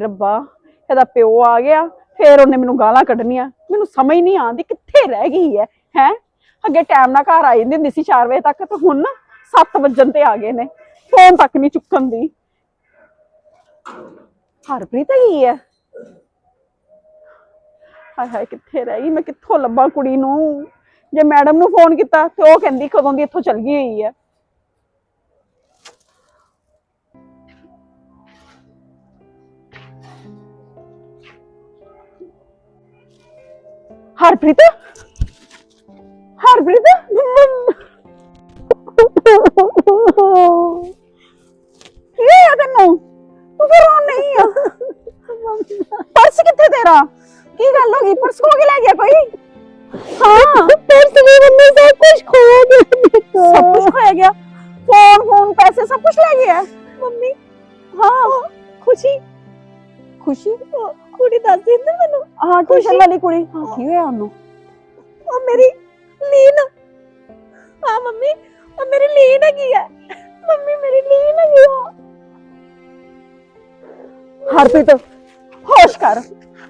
ਰੱਬਾ, ਇਹਦਾ ਪਿਓ ਆ ਗਿਆ, ਫੇਰ ਉਹਨੇ ਮੈਨੂੰ ਗਾਲਾਂ ਕੱਢਣੀਆਂ। ਮੈਨੂੰ ਸਮਝ ਨਹੀਂ ਆਉਂਦੀ ਕਿੱਥੇ ਰਹਿ ਗਈ ਹੈ ਹੈ? ਅੱਗੇ ਟਾਈਮ ਨਾਲ ਘਰ ਆ ਜਾਂਦੀ ਹੁੰਦੀ ਸੀ 4 ਵਜੇ ਤੱਕ, ਤੇ ਹੁਣ ਨਾ 7 ਵਜਣ ਤੇ ਆ ਗਏ ਨੇ। ਫੋਨ ਤੱਕ ਨਹੀਂ ਚੁੱਕਣ ਦੀ। ਹਰਪ੍ਰੀਤ ਹੈਗੀ ਹੈ? ਹਾਏ ਹਾਏ, ਕਿੱਥੇ ਰਹਿ ਗਈ? ਮੈਂ ਕਿੱਥੋਂ ਲੱਭਾਂ ਕੁੜੀ ਨੂੰ? ਜੇ ਮੈਡਮ ਨੂੰ ਫੋਨ ਕੀਤਾ, ਤੇ ਉਹ ਕਹਿੰਦੀ ਕਦੋਂ ਦੀ ਇੱਥੋਂ ਚਲ ਗਈ ਹੋਈ ਹੈ। ਹਰਪ੍ਰੀਤ ਹਰਪ੍ਰੀਤ ਕੀ ਹੋਇਆ ਤੈਨੂੰ ਤੂੰ ਫਿਰ ਰੋ ਨਹੀਂ ਆ ਪਰਸ ਕਿੱਥੇ ਤੇਰਾ ਕੀ ਗੱਲ ਹੋ ਗਈ ਪਰਸ ਖੋ ਕੇ ਲੈ ਗਿਆ ਕੋਈ ਹਾਂ ਪਰਸ ਵੀ ਮੰਮੀ ਸਭ ਕੁਝ ਖੋ ਗਿਆ ਸਭ ਕੁਝ ਖੋਇਆ ਗਿਆ ਫੋਨ ਫੋਨ ਪੈਸੇ ਸਭ ਕੁਝ ਲੈ ਗਿਆ ਮੰਮੀ ਹਾਂ ਖੁਸ਼ੀ ਕੁੜੀ ਦੱਸਦੀ ਨਾ ਮੈਨੂੰ। ਹਾਂ ਟਿਊਸ਼ਨ ਵਾਲੀ ਕੁੜੀ। ਹਾਂ ਕੀ ਹੋਇਆ ਉਹਨੂੰ? ਉਹ ਮੇਰੀ ਲੀਨ। ਹਾਂ ਮੰਮੀ। ਉਹ ਮੇਰੀ ਲੀਨ ਹੈਗੀ ਆ। ਮੰਮੀ ਮੇਰੀ ਲੀਨ ਹੈਗੀ ਆ। ਹਰਪ੍ਰੀਤ ਹੋਸ਼ ਕਰ।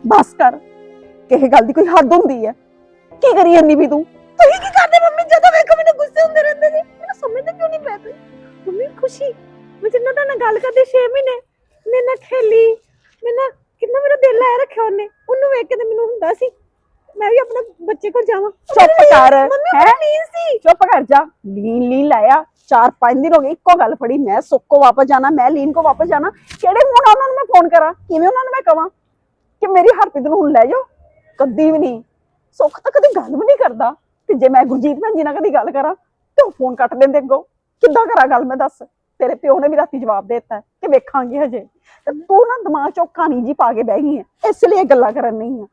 ਬਸ ਕਰ। ਕਿਸੇ ਗੱਲ ਦੀ ਕੋਈ ਹੱਦ ਹੁੰਦੀ ਹੈ ਕੀ ਕਰੀ ਜਾਂਦੀ ਵੀ ਤੂੰ? ਤੁਸੀਂ ਕੀ ਕਰਦੇ ਮੰਮੀ? ਜਦੋਂ ਵੇਖੋ ਮੈਨੂੰ ਗੁੱਸੇ ਹੁੰਦੇ ਰਹਿੰਦੇ ਨੇ ਮੈਨੂੰ ਸਮਝਦੇ ਕਿਉਂ ਨਹੀਂ ਪੈਦੇ ਮੰਮੀ ਖੁਸ਼ੀ। ਮੈਂ ਜਿੰਨਾ ਤਾਂ ਨਾਲ ਗੱਲ ਕਰਦੇ 6 ਮਹੀਨੇ। ਮੇਰੇ ਨਾਲ ਖੇਲੀ। ਨਾਲ ਕਿੰਨਾ ਮੇਰਾ ਦਿਲ ਲਾਇਆ ਰੱਖਿਆ ਉਹਨੇ। ਉਹਨੂੰ ਵੇਖ ਕੇ ਤੇ ਮੈਨੂੰ ਹੁੰਦਾ ਸੀ ਮੈਂ ਵੀ ਆਪਣੇ ਬੱਚੇ ਕੋਲ ਜਾਵਾਂ। ਚੁੱਪ ਕਰ ਮੰਮੀ ਲੀਨ ਸੀ। ਚੁੱਪ ਕਰ ਜਾ। ਲੀਨ ਲੀਨ ਲਾਇਆ। ਚਾਰ ਪੰਜ ਦਿਨ ਹੋ ਗਏ ਇੱਕੋ ਗੱਲ ਫੜੀ ਮੈਂ ਸੁੱਖ ਕੋ ਵਾਪਸ ਜਾਣਾ ਮੈਂ ਲੀਨ ਕੋ ਵਾਪਸ ਜਾਣਾ। ਕਿਹੜੇ ਮੂੰਹ ਨਾਲ ਉਹਨਾਂ ਨੂੰ ਮੈਂ ਫੋਨ ਕਰਾਂ? ਕਿਵੇਂ ਉਹਨਾਂ ਨੂੰ ਮੈਂ ਕਵਾਂ? ਕਿ ਮੇਰੀ ਹਰਪ੍ਰੀਤ ਨੂੰ ਹੁਣ ਲੈ ਜਾਓ? ਕਦੀ ਵੀ ਨਹੀਂ। ਸੁੱਖ ਤਾਂ ਕਦੀ ਗੱਲ ਵੀ ਨਹੀਂ ਕਰਦਾ। ਤੇ ਜੇ ਮੈਂ ਗੁਰਜੀਤ ਭੈਣ ਜੀ ਨਾਲ ਕਦੀ ਗੱਲ ਕਰਾਂ ਤੇ ਉਹ ਫੋਨ ਕੱਟ ਦਿੰਦੇ ਅੱਗੋਂ। ਕਿੱਦਾਂ ਕਰਾਂ ਗੱਲ ਮੈਂ ਦੱਸ? ਤੇਰੇ ਪਿਓ ਨੇ ਵੀ ਰਾਤੀ ਜਵਾਬ ਦੇ ਦਿੱਤਾ ਕਿ ਵੇਖਾਂਗੇ ਹਜੇ। ਤੇ ਤੂੰ ਨਾ ਦਿਮਾਗ ਚੋਂ ਕਹਾਣੀ ਜੀ ਪਾ ਕੇ ਬਹਿ ਗਈ ਹੈ ਇਸ ਲਈ ਇਹ ਗੱਲਾਂ ਕਰਨ ਨਹੀਂ ਆ।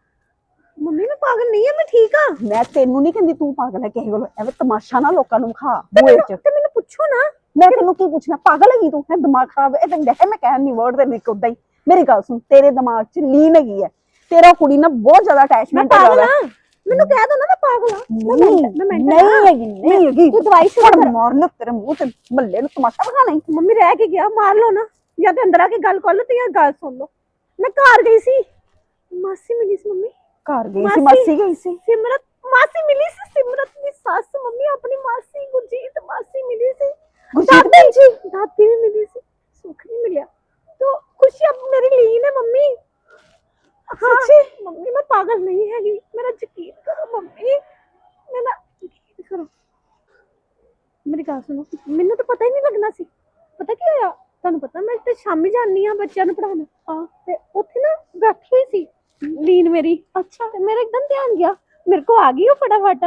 ਮੰਮੀ ਮੈਂ ਪਾਗਲ ਨਹੀਂ ਆ ਮੈਂ ਠੀਕ ਆ। ਮੈਂ ਤੈਨੂੰ ਨਹੀਂ ਕਹਿੰਦੀ ਤੂੰ ਪਾਗਲ ਹੈ ਕਿਸੇ ਕੋਲ ਐਵੇਂ ਤਮਾਸ਼ਾ ਨਾ ਲੋਕਾਂ ਨੂੰ ਵਿਖਾ ਬੂਏ ਚ। ਤੇ ਮੈਨੂੰ ਪੁੱਛੋ ਨਾ। ਮੈਂ ਤੈਨੂੰ ਕੀ ਪੁੱਛਣਾ ਪਾਗਲ ਹੈਗੀ ਤੂੰ? ਹੈ ਦਿਮਾਗ ਖਰਾਬ ਹੈ ਇਹ ਤਾਂ ਦੇਖ ਮੈਂ ਕਹਿਣ ਨਹੀਂ ਵਰਡ ਤੇ ਨਿਕ ਉਦਾਂ ਹੀ। ਮੇਰੀ ਗੱਲ ਸੁਣ ਤੇਰੇ ਦਿਮਾਗ 'ਚ ਲੀਨ ਹੈਗੀ ਹੈ। ਤੇਰਾ ਕੁੜੀ ਨਾਲ ਬਹੁਤ ਜ਼ਿਆਦਾ ਅਟੈਚਮੈਂਟ ਹੈ ਜ਼ਿਆਦਾ ਮੈਨੂੰ ਕਹਿ ਦੋ ਨਾ ਮੈਂ ਪਾਗਲ ਆ ਮੈਂ ਮੈਂਟਲ ਮੈਂ ਮੈਂਟਲ ਨਹੀਂ ਹੈਗੀ ਨਹੀਂ ਹੈਗੀ ਤੂੰ ਦਵਾਈ ਛੱਡ ਮਾਰਨ ਤੇਰੇ ਮੂੰਹ ਤੇ ਮੱਲੇ ਨੂੰ ਤਮਾਸ਼ਾ ਵਿਖਾਣਾ ਹੀ ਮੰਮੀ ਰਹਿ ਕੇ ਗਿਆ ਮਾਰ ਲਓ ਨਾ ਜਾਂ ਤੇ ਅੰਦਰ ਆ ਕੇ ਗੱਲ ਕਰ ਲਓ ਤੇ ਜਾਂ ਗੱਲ ਸੁਣ ਲਓ ਮੈਂ ਘਰ ਗਈ ਸੀ ਮਾਸੀ ਮਿਲੀ ਸੀ ਮੰਮੀ ਘਰ ਗਈ ਸੀ ਮਾਸੀ ਗਈ ਸੀ ਸਿਮਰਤ ਮਾਸੀ ਮਿਲੀ ਸੀ ਸਿਮਰਤ ਦੀ ਸੱਸ ਮੰਮੀ ਆਪਣੀ ਮਾਸੀ ਗੁਰਜੀਤ ਮਾਸੀ ਮਿਲੀ ਸੀ ਗੁਰਜੀਤ ਜੀ ਦਾਦੀ ਵੀ ਮਿਲੀ ਸੀ ਸੁਖ ਨਹੀਂ ਮਿਲਿਆ ਤੋ ਖੁਸ਼ੀ ਅਬ ਮੇਰੀ ਲੀਨ ਹੈ ਮੰਮੀ ਸੱਚੀ? ਮੰਮੀ ਮੈਂ ਪਾਗਲ ਨਹੀਂ ਹੈਗੀ। ਮੇਰਾ ਯਕੀਨ ਕਰੋ ਮੰਮੀ। ਮੈਂ ਨਾ ਕਰੋ। ਮੇਰੀ ਗੱਲ ਸੁਣੋ। ਮੈਨੂੰ ਤਾਂ ਪਤਾ ਹੀ ਨਹੀਂ ਲੱਗਣਾ ਸੀ। ਪਤਾ ਕੀ ਹੋਇਆ? ਤੁਹਾਨੂੰ ਪਤਾ ਮੈਂ ਤੇ ਸ਼ਾਮੀ ਜਾਂਦੀ ਆ ਬੱਚਿਆਂ ਨੂੰ ਪੜਾਉਣ ਆ ਤੇ ਉੱਥੇ ਨਾ ਬੈਠੀ ਹੋਈ ਸੀ ਲੀਨ ਮੇਰੀ। ਅੱਛਾ। ਤੇ ਮੇਰਾ ਇੱਕਦਮ ਧਿਆਨ ਗਿਆ। ਮੇਰੇ ਕੋ ਆ ਗਈ ਉਹ ਫਟਾਫਟ।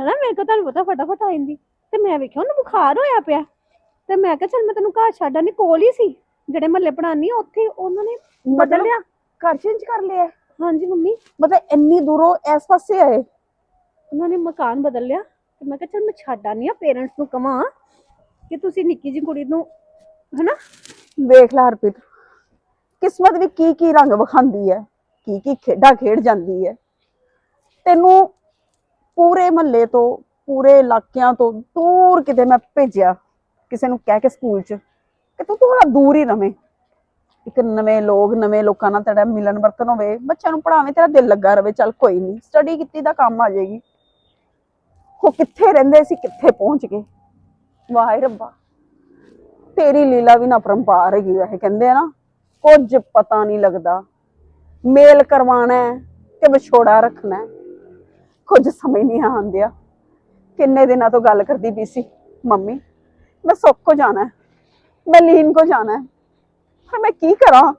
ਹਨਾ ਮੇਰੇ ਕੋ ਤੁਹਾਨੂੰ ਪਤਾ ਫਟਾਫਟ ਆ ਜਾਂਦੀ। ਤੇ ਮੈਂ ਵੇਖਿਆ ਉਹਨੂੰ ਬੁਖਾਰ ਹੋਇਆ ਪਿਆ। ਤੇ ਮੈਂ ਕਿਹਾ ਚੱਲ ਮੈਂ ਤੈਨੂੰ ਘਰ ਛੱਡਾਂ ਨਹੀਂ ਕੋਲ ਹੀ ਸੀ। ਜਿਹੜੇ ਮਹੱਲੇ ਪੜਾਉਣੀ ਉੱਥੇ ਉਹਨਾਂ ਨੇ ਬਦਲ ਲਿਆ। ਘਰ ਚੇਂਜ ਕਰ ਲਿਆ। ਹਾਂਜੀ ਮੰਮੀ ਮਤਲਬ ਇੰਨੀ ਦੂਰੋਂ ਇਸ ਪਾਸੇ ਆਏ। ਉਹਨਾਂ ਨੇ ਮਕਾਨ ਬਦਲ ਲਿਆ ਤੇ ਮੈਂ ਕਿਹਾ ਚੱਲ ਮੈਂ ਛੱਡ ਆਨੀ ਆ ਪੇਰੈਂਟਸ ਨੂੰ ਕਵਾਂ ਕਿ ਤੁਸੀਂ ਨਿੱਕੀ ਜੀ ਕੁੜੀ ਨੂੰ ਹਨਾ? ਵੇਖ ਲੈ ਹਰਪ੍ਰੀਤ ਕਿਸਮਤ ਵੀ ਕੀ ਕੀ ਰੰਗ ਵਿਖਾਉਂਦੀ ਹੈ ਕੀ ਕੀ ਖੇਡਾਂ ਖੇਡ ਜਾਂਦੀ ਹੈ। ਤੈਨੂੰ ਪੂਰੇ ਮਹੱਲੇ ਤੋਂ ਪੂਰੇ ਇਲਾਕਿਆਂ ਤੋਂ ਦੂਰ ਕਿਤੇ ਮੈਂ ਭੇਜਿਆ ਕਿਸੇ ਨੂੰ ਕਹਿ ਕੇ ਸਕੂਲ 'ਚ ਕਿ ਤੂੰ ਥੋੜਾ ਦੂਰ ਹੀ ਰਵੇਂ। ਇੱਕ ਨਵੇਂ ਲੋਕ, ਨਵੇਂ ਲੋਕਾਂ ਨਾਲ ਤੇਰਾ ਮਿਲਣ ਵਰਤਨ ਹੋਵੇ, ਬੱਚਿਆਂ ਨੂੰ ਪੜਾਵੇਂ ਤੇਰਾ ਦਿਲ ਲੱਗਾ ਰਵੇ, ਚੱਲ ਕੋਈ ਨਹੀਂ ਸਟੱਡੀ ਕੀਤੀ ਦਾ ਕੰਮ ਆ ਜਾਏਗੀ। ਉਹ ਕਿੱਥੇ ਰਹਿੰਦੇ ਸੀ, ਕਿੱਥੇ ਪਹੁੰਚ ਗਏ? ਵਾਹਿ ਰੱਬਾ। ਤੇਰੀ ਲੀਲਾ ਵੀ ਨਾ ਪਰੰਪਾਰ ਹੈਗੀ, ਵੈਸੇ ਕਹਿੰਦੇ ਆ ਨਾ, ਕੁਝ ਪਤਾ ਨਹੀਂ ਲੱਗਦਾ। ਮੇਲ ਕਰਵਾਣਾ ਹੈ ਕਿ ਵਿਛੋੜਾ ਰੱਖਣਾ ਹੈ? ਕੁਝ ਸਮਝ ਨਹੀਂ ਆਉਂਦਿਆ। ਕਿੰਨੇ ਦਿਨਾਂ ਤੋਂ ਗੱਲ ਕਰਦੀ ਪਈ ਸੀ, ਮੰਮੀ, ਮੈਂ ਸੁੱਖ ਕੋ ਜਾਣਾ ਹੈ? ਮੈਂ ਲੀਨ ਕੋ ਜਾਣਾ ਹੈ? ਪਰ ਮੈਂ ਕੀ ਕਰਾਂ?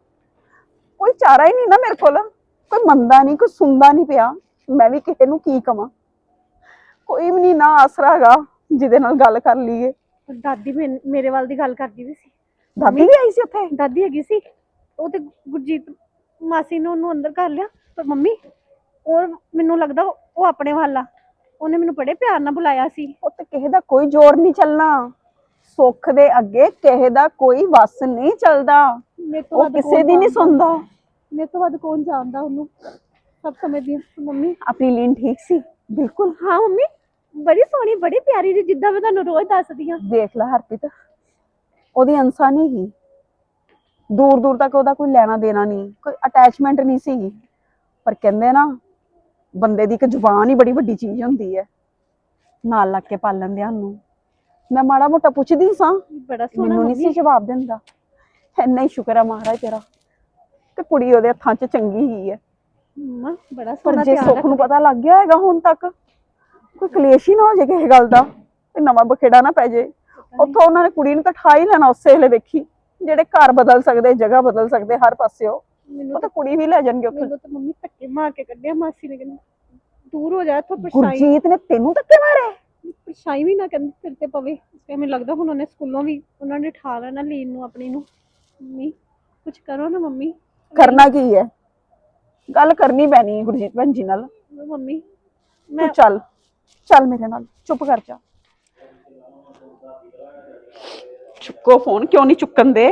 ਕੋਈ ਚਾਰਾ ਹੀ ਨਹੀਂ ਨਾ ਮੇਰੇ ਕੋਲ। ਕੋਈ ਮੰਦਾ ਨਹੀਂ ਕੋਈ ਸੁਣਦਾ ਨਹੀਂ ਪਿਆ। ਮੈਂ ਵੀ ਕਿਸੇ ਨੂੰ ਕੀ ਕਵਾਂ? ਕੋਈ ਵੀ ਨਹੀਂ ਨਾ ਆਸਰਾ ਹੈਗਾ ਜਿਹਦੇ ਨਾਲ ਗੱਲ ਕਰ ਲਈਏ। ਦਾਦੀ ਮੈਨ- ਮੇਰੇ ਵੱਲ ਦੀ ਗੱਲ ਕਰਦੀ ਵੀ ਸੀ। ਦਾਦੀ ਵੀ ਆਈ ਸੀ ਉੱਥੇ? ਦਾਦੀ ਹੈਗੀ ਸੀ। ਉਹ ਤੇ ਗੁਰਜੀਤ ਮਾਸੀ ਨੇ ਉਹਨੂੰ ਅੰਦਰ ਕਰ ਲਿਆ। ਪਰ ਮੰਮੀ ਉਹ ਮੈਨੂੰ ਲੱਗਦਾ ਉਹ ਆਪਣੇ ਵੱਲ ਆ। ਉਹਨੇ ਮੈਨੂੰ ਬੜੇ ਪਿਆਰ ਨਾਲ ਬੁਲਾਇਆ ਸੀ। ਉੱਥੇ ਕਿਸੇ ਦਾ ਕੋਈ ਜ਼ੋਰ ਨਹੀਂ ਚੱਲਣਾ। ਸੁੱਖ ਦੇ ਅੱਗੇ ਕਿਸੇ ਦਾ ਕੋਈ ਵਸ ਨਹੀਂ ਚੱਲਦਾ। ਮੇਰੇ ਤੋਂ ਉਹ ਵੱਧ ਕਿਸੇ ਕੌਣ ਦੀ ਨਹੀਂ ਜਾਣਦਾ? ਸੁਣਦਾ। ਮੇਰੇ ਤੋਂ ਵੱਧ ਕੌਣ ਜਾਣਦਾ ਉਹਨੂੰ? ਸਭ ਸਮਝਦੀ ਹਾਂ। ਮੰਮੀ? ਆਪਣੀ ਲੀਨ ਠੀਕ ਸੀ? ਬਿਲਕੁਲ। ਹਾਂ ਮੰਮੀ। ਬੜੀ ਸੋਹਣੀ ਬੜੀ ਪਿਆਰੀ ਜੀ ਜਿੱਦਾਂ ਮੈਂ ਤੁਹਾਨੂੰ ਰੋਜ਼ ਦੱਸਦੀ ਹਾਂ। ਦੇਖ ਲੈ ਹਰਪ੍ਰੀਤ ਉਹਦੀ ਅਨਸਾ ਨਹੀਂ ਹੀ ਦੂਰ ਦੂਰ ਤੱਕ ਉਹਦਾ ਕੋਈ ਲੈਣਾ ਦੇਣਾ ਨਹੀਂ ਕੋਈ ਅਟੈਚਮੈਂਟ ਨਹੀਂ ਸੀਗੀ। ਪਰ ਕਹਿੰਦੇ ਨਾ ਬੰਦੇ ਦੀ ਇੱਕ ਜ਼ੁਬਾਨ ਹੀ ਬੜੀ ਵੱਡੀ ਚੀਜ਼ ਹੁੰਦੀ ਹੈ। ਨਾਲ ਲੱਗ ਕੇ ਪਾਲਣ ਦੇ ਨੂੰ ਮੈਂ ਮਾੜਾ ਮੋਟਾ ਪੁੱਛਦੀ ਸਾਂ। ਬੜਾ ਸੋਹਣਾ ਮੈਨੂੰ ਨਹੀਂ ਸੀ ਜਵਾਬ ਦਿੰਦਾ। ਇੰਨਾ ਹੀ ਸ਼ੁਕਰ ਹੈ ਮਹਾਰਾਜ ਤੇਰਾ। ਕਿ ਕੁੜੀ ਉਹਦੇ ਹੱਥਾਂ 'ਚ ਚੰਗੀ ਹੀ ਹੈ। ਬੜਾ ਪਰ ਸੋਹਣਾ ਜੇ ਧਿਆਨ ਸੁੱਖ ਨੂੰ ਪਤਾ ਲੱਗ ਗਿਆ ਹੈਗਾ ਹੁਣ ਤੱਕ ਕੋਈ ਕਲੇਸ਼ ਹੀ ਨਾ ਹੋ ਜਾਏ ਕਿਸੇ ਗੱਲ ਦਾ। ਤੇ ਨਵਾਂ ਬਖੇੜਾ ਨਾ ਪੈ ਜੇ ਉੱਥੋਂ ਉਹਨਾਂ ਨੇ ਕੁੜੀ ਨੂੰ ਤਾਂ ਠਾ ਹੀ ਲੈਣਾ ਉਸੇ ਵੇਲੇ ਵੇਖੀ। ਜਿਹੜੇ ਘਰ ਬਦਲ ਸਕਦੇ ਜਗ੍ਹਾ ਬਦਲ ਸਕਦੇ ਹਰ ਪਾਸਿਓ। ਉਹ ਮੈਨੂੰ ਤਾਂ ਕੁੜੀ ਵੀ ਲੈ ਜਾਣਗੇ ਉੱਥੇ। ਮੈਨੂੰ ਤਾਂ ਮੰਮੀ ਧੱਕੇ ਮਾਰ ਕੇ ਕੱਢਿਆ ਮਾਸੀ ਨੇ ਕਹਿੰਦੀ ਦੂਰ ਹੋ ਜਾ ਇੱਥੋਂ ਪਰਛਾਈ ਗੁਰਜੀਤ ਨੇ ਤੈਨੂੰ ਧੱਕੇ ਮਾਰੇ? ਪਰਛਾਈ ਵੀ ਨਾ ਕਹਿੰਦੀ ਸਿਰ ਤੇ ਪਵੇ। ਇਸ ਕਰਕੇ ਮੈਨੂੰ ਲੱਗਦਾ ਹੁਣ ਉਹਨੇ ਸਕੂਲੋਂ ਵੀ ਉਹਨਾਂ ਨੇ ਠਾ ਲੈਣਾ ਲੀਨ ਨੂੰ ਆਪਣੀ ਨੂੰ। ਮੰਮੀ ਕੁਝ ਕਰੋ ਨਾ ਮੰਮੀ। ਕਰਨਾ ਕੀ ਹੈ? ਗੱਲ ਕਰਨੀ ਪੈਣੀ ਹੈ ਗੁਰਜੀਤ ਭੈਣ ਜੀ ਨਾਲ। ਮੰਮੀ ਤੂੰ ਚੱਲ ਚੱਲ ਮੇਰੇ ਨਾਲ ਚੁੱਪ ਕਰ ਜਾ। ਚੁੱਕੋ ਫੋਨ ਕਿਉਂ ਨਹੀਂ ਚੁੱਕਣ ਦੇ?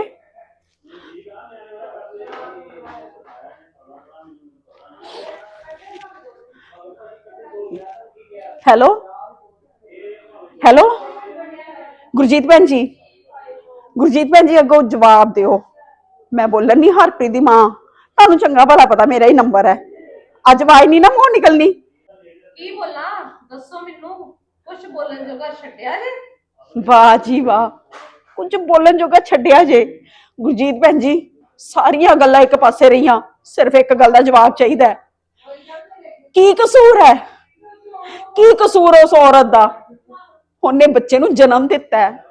ਹੈਲੋ? ਹੈਲੋ ਗੁਰਜੀਤ ਭੈਣ ਜੀ। ਗੁਰਜੀਤ ਭੈਣ ਜੀ ਅੱਗੋਂ ਜਵਾਬ ਦਿਓ। ਮੈਂ ਬੋਲਣ ਨਹੀਂ ਹਰਪ੍ਰੀਤ ਦੀ ਮਾਂ। ਤੁਹਾਨੂੰ ਚੰਗਾ ਭਲਾ ਪਤਾ ਮੇਰਾ ਹੀ ਨੰਬਰ ਹੈ। ਅੱਜ ਆਵਾਜ਼ ਨਹੀਂ ਨਾ ਮੂੰਹ ਨਿਕਲਣੀ। ਕੀ ਬੋਲਾਂ? ਦੱਸੋ ਮੈਨੂੰ। ਕੁਝ ਬੋਲਣ ਜੋਗਾ ਛੱਡਿਆ ਜੇ? ਵਾਹ ਜੀ ਵਾਹ। ਕੁਝ ਬੋਲਣ ਜੋਗਾ ਛੱਡਿਆ ਜੇ। ਗੁਰਜੀਤ ਭੈਣ ਜੀ ਸਾਰੀਆਂ ਗੱਲਾਂ ਇੱਕ ਪਾਸੇ ਰਹੀਆਂ। ਸਿਰਫ ਇੱਕ ਗੱਲ ਦਾ ਜਵਾਬ ਚਾਹੀਦਾ ਕੀ ਕਸੂਰ ਹੈ? ਕੀ ਕਸੂਰ ਉਸ ਔਰਤ ਦਾ? ਉਹਨੇ ਬੱਚੇ ਨੂੰ ਜਨਮ ਦਿੱਤਾ ਹੈ।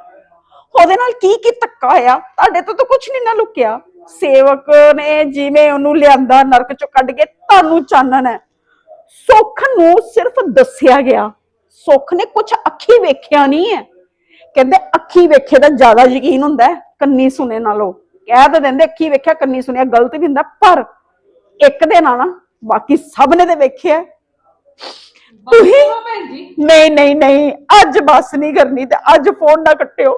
ਉਹਦੇ ਨਾਲ ਕੀ ਕੀ ਧੱਕਾ ਹੋਇਆ? ਤੁਹਾਡੇ ਤੋਂ ਤਾਂ ਕੁਝ ਨਹੀਂ ਨਾ ਲੁਕਿਆ। ਸੇਵਕ ਨੇ ਜਿਵੇਂ ਉਹਨੂੰ ਲਿਆਂਦਾ, ਨਰਕ ਚੋਂ ਕੱਢ ਕੇ ਤੁਹਾਨੂੰ ਚਾਨਣ ਹੈ। ਸੁੱਖ ਨੂੰ ਸਿਰਫ ਦੱਸਿਆ ਗਿਆ। ਸੁੱਖ ਨੇ ਕੁਝ ਅੱਖੀ ਵੇਖਿਆ ਨਹੀਂ ਹੈ। ਕਹਿੰਦੇ ਅੱਖੀ ਵੇਖੇ ਦਾ ਜ਼ਿਆਦਾ ਯਕੀਨ ਹੁੰਦਾ ਕੰਨੀ ਸੁਣੇ ਨਾਲੋਂ। ਕਹਿ ਤਾਂ ਦਿੰਦੇ ਅੱਖੀ ਵੇਖਿਆ, ਕੰਨੀ ਸੁਣਿਆ ਗਲਤ ਵੀ ਹੁੰਦਾ, ਪਰ ਇੱਕ ਦੇ ਨਾਲ ਨਾ ਬਾਕੀ ਸਭ ਨੇ ਤੇ ਵੇਖਿਆ ਤੁਸੀਂ? ਚਲੋ ਭੈਣ ਜੀ। ਨਹੀਂ ਨਹੀਂ ਨਹੀਂ ਅੱਜ ਬਸ ਨਹੀਂ ਕਰਨੀ ਤੇ ਅੱਜ ਫੋਨ ਨਾ ਕੱਟਿਓ।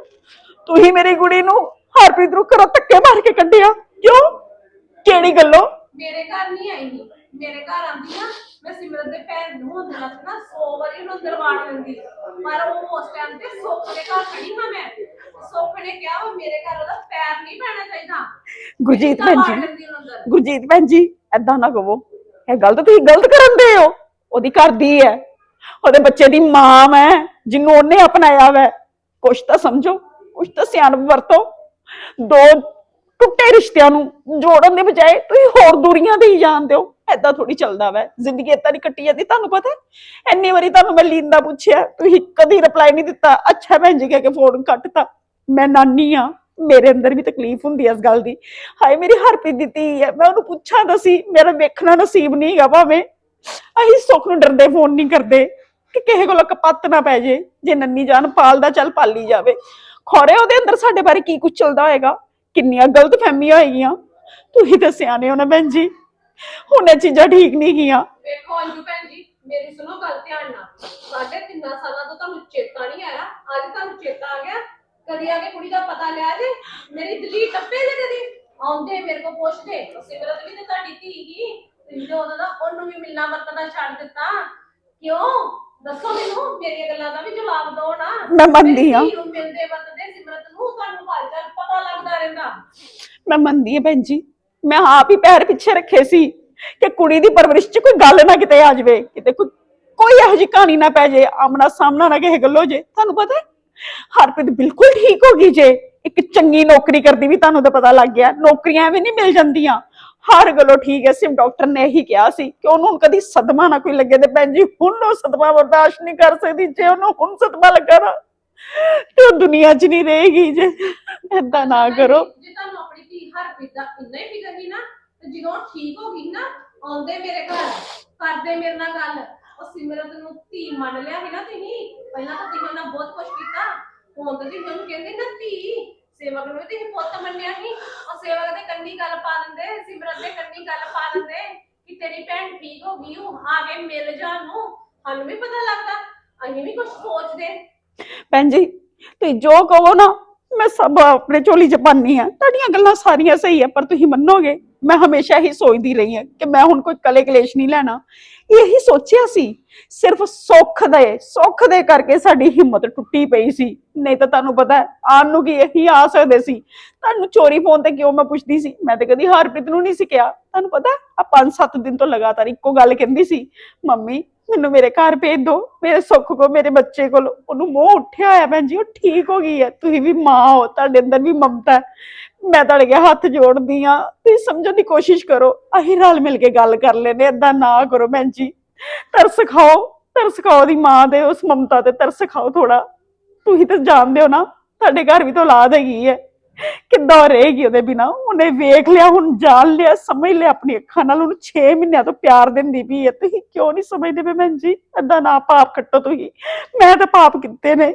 ਤੁਸੀਂ ਮੇਰੀ ਕੁੜੀ ਨੂੰ ਹਰਪ੍ਰੀਤ ਨੂੰ ਘਰੋਂ ਧੱਕੇ ਮਾਰ ਕੇ ਕੱਢਿਆ? ਕਿਉਂ? ਕਿਹੜੀ ਗੱਲੋਂ? ਮੇਰੇ ਘਰ ਨਹੀਂ ਆਈ ਨੀ। ਮੇਰੇ ਘਰ ਆਂਦੀ ਨਾ ਮੈਂ ਸਿਮਰਤ ਦੇ ਭੈਣ ਨੂੰ ਅੰਦਰ ਨਾ 100 ਵਾਰੀ ਉਹਨੂੰ ਅੰਦਰ ਵਾੜ ਲੈਂਦੀ। ਪਰ ਉਹ ਉਸ ਟਾਈਮ ਤੇ ਸੁੱਖ ਦੇ ਘਰ ਖੜੀ ਹਾਂ ਮੈਂ। ਸੁੱਖ ਨੇ ਕਿਹਾ ਵਾ ਮੇਰੇ ਘਰ ਉਹਦਾ ਪੈਰ ਨਹੀਂ ਪੈਣਾ ਚਾਹੀਦਾ। ਗੁਰਜੀਤ ਤਾਂ ਭੈਣ ਵਾੜ ਜੀ ਲੈਂਦੀ ਉਹਨੂੰ ਅੰਦਰ। ਗੁਰਜੀਤ ਭੈਣ ਜੀ ਐਦਾਂ ਨਾ ਕਹੋ। ਇਹ ਗਲਤ ਤੁਸੀਂ ਗਲਤ ਕਰਨ ਦੇ ਹੋ। ਉਹਦੀ ਘਰ ਦੀ ਹੈ। ਉਹਦੇ ਬੱਚੇ ਦੀ ਮਾਂ ਹੈ ਜਿਹਨੂੰ ਉਹਨੇ ਅਪਣਾਇਆ ਵੈ। ਕੁਛ ਤਾਂ ਸਮਝੋ, ਕੁਛ ਤਾਂ ਸਿਆਣਪ ਵਰਤੋ। ਦੋ ਟੁੱਟੇ ਰਿਸ਼ਤਿਆਂ ਨੂੰ ਜੋੜਨ ਦੇ ਬਜਾਏ ਤੁਸੀਂ ਹੋਰ ਦੂਰੀਆਂ ਦੇ ਹੀ ਜਾਣ ਦਿਓ। ਐਦਾਂ ਥੋੜੀ ਚੱਲਦਾ ਵੈ। ਜ਼ਿੰਦਗੀ ਏਦਾਂ ਨਹੀਂ ਕੱਟੀ ਜਾਂਦੀ, ਤੁਹਾਨੂੰ ਪਤਾ ਹੈ? ਇੰਨੀ ਵਾਰੀ ਤੁਹਾਨੂੰ ਮੈਂ ਲੀਨ ਦਾ ਪੁੱਛਿਆ, ਤੁਸੀਂ ਕਦੀ ਰਿਪਲਾਈ ਨਹੀਂ ਦਿੱਤਾ। ਅੱਛਾ ਭੈਣ ਜੀ, ਕਹਿ ਕੇ ਫੋਨ ਕੱਟਤਾ। ਮੈਂ ਨਾਨੀ ਆ। ਮੇਰੇ ਅੰਦਰ ਵੀ ਤਕਲੀਫ ਹੁੰਦੀ ਹੈ ਇਸ ਗੱਲ ਦੀ। ਹਾਏ, ਮੇਰੀ ਹਰਪ੍ਰੀਤ ਦੀ ਧੀ ਹੈ। ਮੈਂ ਉਹਨੂੰ ਪੁੱਛਾਂ ਤਾਂ ਸੀ, ਮੇਰਾ ਵੇਖਣਾ ਨਸੀਬ ਨਹੀਂ ਹੈਗਾ ਭਾਵੇਂ। ਅਸੀਂ ਸੁੱਖ ਨੂੰ ਡਰਦੇ, ਫੋਨ ਨਹੀਂ ਕਰਦੇ ਕਿ ਕਿਸੇ ਕੋਲ ਕਪੱਤ ਨਾ ਪੈ ਜੇ ਜੇ ਨੰਨੀ ਜਾਨ ਪਾਲਦਾ, ਚੱਲ ਪਾਲੀ ਜਾਵੇ। ਖੋਰੇ, ਉਹਦੇ ਅੰਦਰ ਸਾਡੇ ਬਾਰੇ ਕੀ ਕੁਝ ਚੱਲਦਾ ਹੋਏਗਾ? ਕਿੰਨੀਆਂ ਗਲਤ ਫਹਿਮੀਆਂ ਹੋਈਆਂ ਤੁਸੀਂ ਤਾਂ ਸਿਆਣੇ ਹੋ ਨਾ ਭੈਣ ਜੀ। ਹੁਣ ਇਹ ਚੀਜ਼ਾਂ ਠੀਕ ਨਹੀਂ ਗਈਆਂ। ਵੇਖੋ ਅੰਜੂ ਭੈਣ ਜੀ, ਮੇਰੀ ਸੁਣੋ ਗੱਲ ਧਿਆਨ ਨਾਲ। ਸਾਡੇ ਤਿੰਨਾਂ ਸਾਲਾਂ ਤੋਂ ਤੁਹਾਨੂੰ ਚੇਤਾ ਨਹੀਂ ਆਇਆ ਅੱਜ ਤੁਹਾਨੂੰ ਚੇਤਾ ਆ ਗਿਆ? ਕਦੀ ਆ ਕੇ ਕੁੜੀ ਦਾ ਪਤਾ ਲਿਆ ਜੇ? ਮੇਰੀ ਦਿੱਲੀ ਟੱਪੇ ਜੇ ਕਦੀ? ਆਉਂਦੇ ਮੇਰੇ ਕੋਲ ਪੁੱਛਦੇ। ਸਿਮਰਤ ਵੀ ਤੇ ਤੁਹਾਡੀ ਤੇ ਉਹਦਾ ਨਾ ਉਹਨੂੰ ਵੀ ਮਿਲਣਾ ਵਰਤਣਾ ਛੱਡ ਦਿੱਤਾ। ਕਿਉਂ? ਦੱਸੋ ਮੈਨੂੰ ਮੇਰੀਆਂ ਗੱਲਾਂ ਦਾ ਵੀ ਜਵਾਬ ਦਿਓ ਨਾ। ਮੈਂ ਮੰਨਦੀ ਹਾਂ। ਨੂੰ ਮਿਲਦੇ ਵਰਤਦੇ ਸਿਮਰਤ ਨੂੰ? ਤੁਹਾਨੂੰ ਹਾਲ ਚਾਲ ਪਤਾ ਲੱਗਦਾ ਰਹਿੰਦਾ। ਮੈਂ ਮੰਨਦੀ ਹਾਂ ਭੈਣ ਜੀ। ਮੈਂ ਆਪ ਹੀ ਪੈਰ ਪਿੱਛੇ ਰੱਖੇ ਸੀ ਕਿ ਕੁੜੀ ਦੀ ਪਰਵਰਿਸ਼ 'ਚ ਕੋਈ ਗੱਲ ਨਾ ਕਿਤੇ ਆ ਜਾਵੇ। ਕਿਤੇ ਕੋਈ ਕੋਈ ਇਹੋ ਜਿਹੀ ਕਹਾਣੀ ਨਾ ਪੈ ਜੇ ਆਮਣਾ ਸਾਹਮਣਾ ਨਾ ਕਿਸੇ ਗੱਲੋਂ ਜੇ। ਤੁਹਾਨੂੰ ਪਤਾ ਹੈ, ਹਰਪ੍ਰੀਤ ਬਿਲਕੁਲ ਠੀਕ ਹੋ ਗਈ ਜੇ। ਇੱਕ ਚੰਗੀ ਨੌਕਰੀ ਕਰਦੀ ਵੀ ਤੁਹਾਨੂੰ ਤਾਂ ਪਤਾ ਲੱਗ ਗਿਆ। ਨੌਕਰੀਆਂ ਐਵੇਂ ਨਹੀਂ ਮਿਲ ਜਾਂਦੀਆਂ। ਹਰ ਗੱਲੋਂ ਠੀਕ ਹੈ ਸਿਮ ਡਾਕਟਰ ਨੇ ਇਹੀ ਕਿਹਾ ਸੀ ਕਿ ਉਹਨੂੰ ਹੁਣ ਕਦੀ ਸਦਮਾ ਨਾ ਕੋਈ ਲੱਗੇ ਤੇ ਭੈਣ ਜੀ ਹੁਣ ਉਹ ਸਦਮਾ ਬਰਦਾਸ਼ਤ ਨਹੀਂ ਕਰ ਸਕਦੀ ਜੇ ਉਹਨੂੰ ਹੁਣ ਸਦਮਾ ਲੱਗਾ ਨਾ ਤੇ ਉਹ ਦੁਨੀਆ 'ਚ ਨਹੀਂ ਰਹੇਗੀ ਜੇ। ਏਦਾਂ ਨਾ ਕਰੋ। ਜੇ ਤੁਹਾਨੂੰ ਆਪਣੀ ਧੀ ਹਰਪ੍ਰੀਤ ਦਾ ਇੰਨਾ ਹੀ ਫਿਕਰ ਸੀ ਨਾ ਤੇ ਜਦੋਂ ਠੀਕ ਹੋ ਗਈ ਨਾ ਆਉਂਦੇ ਮੇਰੇ ਘਰ ਕਰਦੇ ਮੇਰੇ ਨਾਲ ਗੱਲ ਉਹ ਸਿਮਰਤ ਨੂੰ ਧੀ ਮੰਨ ਲਿਆ ਸੀ ਨਾ ਤੁਸੀਂ ਪਹਿਲਾਂ ਤਾਂ ਤੁਸੀਂ ਉਹਨਾਂ ਬਹੁਤ ਕੁਛ ਕੀਤਾ ਹੁਣ ਤਾਂ ਤੁਸੀਂ ਉਹਨੂੰ ਕਹਿੰਦੇ ਨਾ ਧੀ। ਸੇਵਕ ਨੂੰ ਵੀ ਤੁਸੀਂ ਪੁੱਤ ਮੰਨਿਆ ਸੀ ਉਹ ਸੇਵਕ ਦੇ ਕੰਨੀ ਗੱਲ ਪਾ ਦਿੰਦੇ, ਸਿਮਰਤ ਦੇ ਕੰਨੀ ਗੱਲ ਪਾ ਦਿੰਦੇ ਕਿ ਤੇਰੀ ਭੈਣ ਠੀਕ ਹੋ ਗਈ, ਉਹ ਆ ਕੇ ਮਿਲ ਜਾ ਨੂੰ। ਸਾਨੂੰ ਵੀ ਪਤਾ ਲੱਗਦਾ। ਅਸੀਂ ਵੀ ਕੁਝ ਸੋਚਦੇ। ਭੈਣ ਜੀ, ਤੁਸੀਂ ਜੋ ਕਹੋ ਨਾ, ਮੈਂ ਸਭ ਆਪਣੇ ਝੋਲੀ ਚ ਪਾਨੀ ਆ ਤੁਹਾਡੀਆਂ ਗੱਲਾਂ ਸਾਰੀਆਂ ਸਹੀ ਆ, ਪਰ ਤੁਸੀਂ ਮੰਨੋਗੇ? ਮੈਂ ਹਮੇਸ਼ਾ ਹੀ ਸੋਚਦੀ ਰਹੀ ਹਾਂ ਕਿ ਮੈਂ ਹੁਣ ਕੋਈ ਕਲੇ ਕਲੇਸ਼ ਨਹੀਂ ਲੈਣਾ। ਇਹੀ ਸੋਚਿਆ ਸੀ। ਸਿਰਫ ਸੁੱਖ ਦੇ ਸੁੱਖ ਦੇ ਕਰਕੇ ਸਾਡੀ ਹਿੰਮਤ ਟੁੱਟੀ ਪਈ ਸੀ। ਨਹੀਂ ਤਾਂ ਤੁਹਾਨੂੰ ਪਤਾ ਹੈ ਨੂੰ ਕੀ ਇਹੀ ਆ ਸਕਦੇ ਸੀ ਤੁਹਾਨੂੰ ਚੋਰੀ ਫੋਨ ਤੇ ਕਿਉਂ ਮੈਂ ਪੁੱਛਦੀ ਸੀ? ਮੈਂ ਤੇ ਕਦੀ ਹਰਪ੍ਰੀਤ ਨੂੰ ਨਹੀਂ ਸੀ ਕਿਹਾ। ਤੁਹਾਨੂੰ ਪਤਾ ਆ 5-7 ਦਿਨ ਤੋਂ ਲਗਾਤਾਰ ਇੱਕੋ ਗੱਲ ਕਹਿੰਦੀ ਸੀ, ਮੰਮੀ, ਮੈਨੂੰ ਮੇਰੇ ਘਰ ਭੇਜ ਦਿਓ, ਮੇਰੇ ਸੁੱਖ ਕੋ, ਮੇਰੇ ਬੱਚੇ ਕੋਲ। ਉਹਨੂੰ ਮੋਹ ਉੱਠਿਆ ਹੋਇਆ, ਭੈਣ ਜੀ, ਉਹ ਠੀਕ ਹੋ ਗਈ ਹੈ। ਤੁਸੀਂ ਵੀ ਮਾਂ ਹੋ, ਤੁਹਾਡੇ ਅੰਦਰ ਵੀ ਮਮਤਾ ਹੈ। ਮੈਂ ਤੁਹਾਡੇ ਅੱਗੇ ਹੱਥ ਜੋੜਦੀ ਆ ਤੁਸੀਂ ਸਮਝਣ ਦੀ ਕੋਸ਼ਿਸ਼ ਕਰੋ। ਅਸੀਂ ਰਲ ਮਿਲ ਕੇ ਗੱਲ ਕਰ ਲੈਨੇ ਏਦਾਂ ਨਾ ਕਰੋ ਭੈਣ ਜੀ। ਤਰਸ ਖਾਓ। ਤਰਸ ਖਾਓ ਦੀ ਮਾਂ ਦੇ, ਉਸ ਮਮਤਾ ਤੇ। ਤਰਸ ਖਾਓ ਥੋੜਾ ਤੁਸੀਂ ਤਾਂ ਜਾਣਦੇ ਹੋ ਨਾ, ਤੁਹਾਡੇ ਘਰ ਵੀ ਤਾਂ ਔਲਾਦ ਹੈਗੀ ਹੈ। ਕਿੱਦਾਂ ਰਹੇਗੀ ਉਹਦੇ ਬਿਨਾ? ਉਹਨੇ ਵੇਖ ਲਿਆ, ਹੁਣ ਜਾਣ ਲਿਆ, ਸਮਝ ਲਿਆ ਆਪਣੀ ਅੱਖਾਂ ਨਾਲ। ਉਹਨੂੰ 6 ਮਹੀਨਿਆਂ ਤੋਂ ਪਿਆਰ ਦਿੰਦੀ ਵੀ ਹੈ। ਤੁਸੀਂ ਕਿਉਂ ਨਹੀਂ ਸਮਝਦੇ ਪਏ ਭੈਣ ਜੀ? ਏਦਾਂ ਨਾ ਪਾਪ ਕੱਟੋ ਤੁਸੀਂ। ਮੈਂ ਤਾਂ ਪਾਪ ਕੀਤੇ ਨੇ।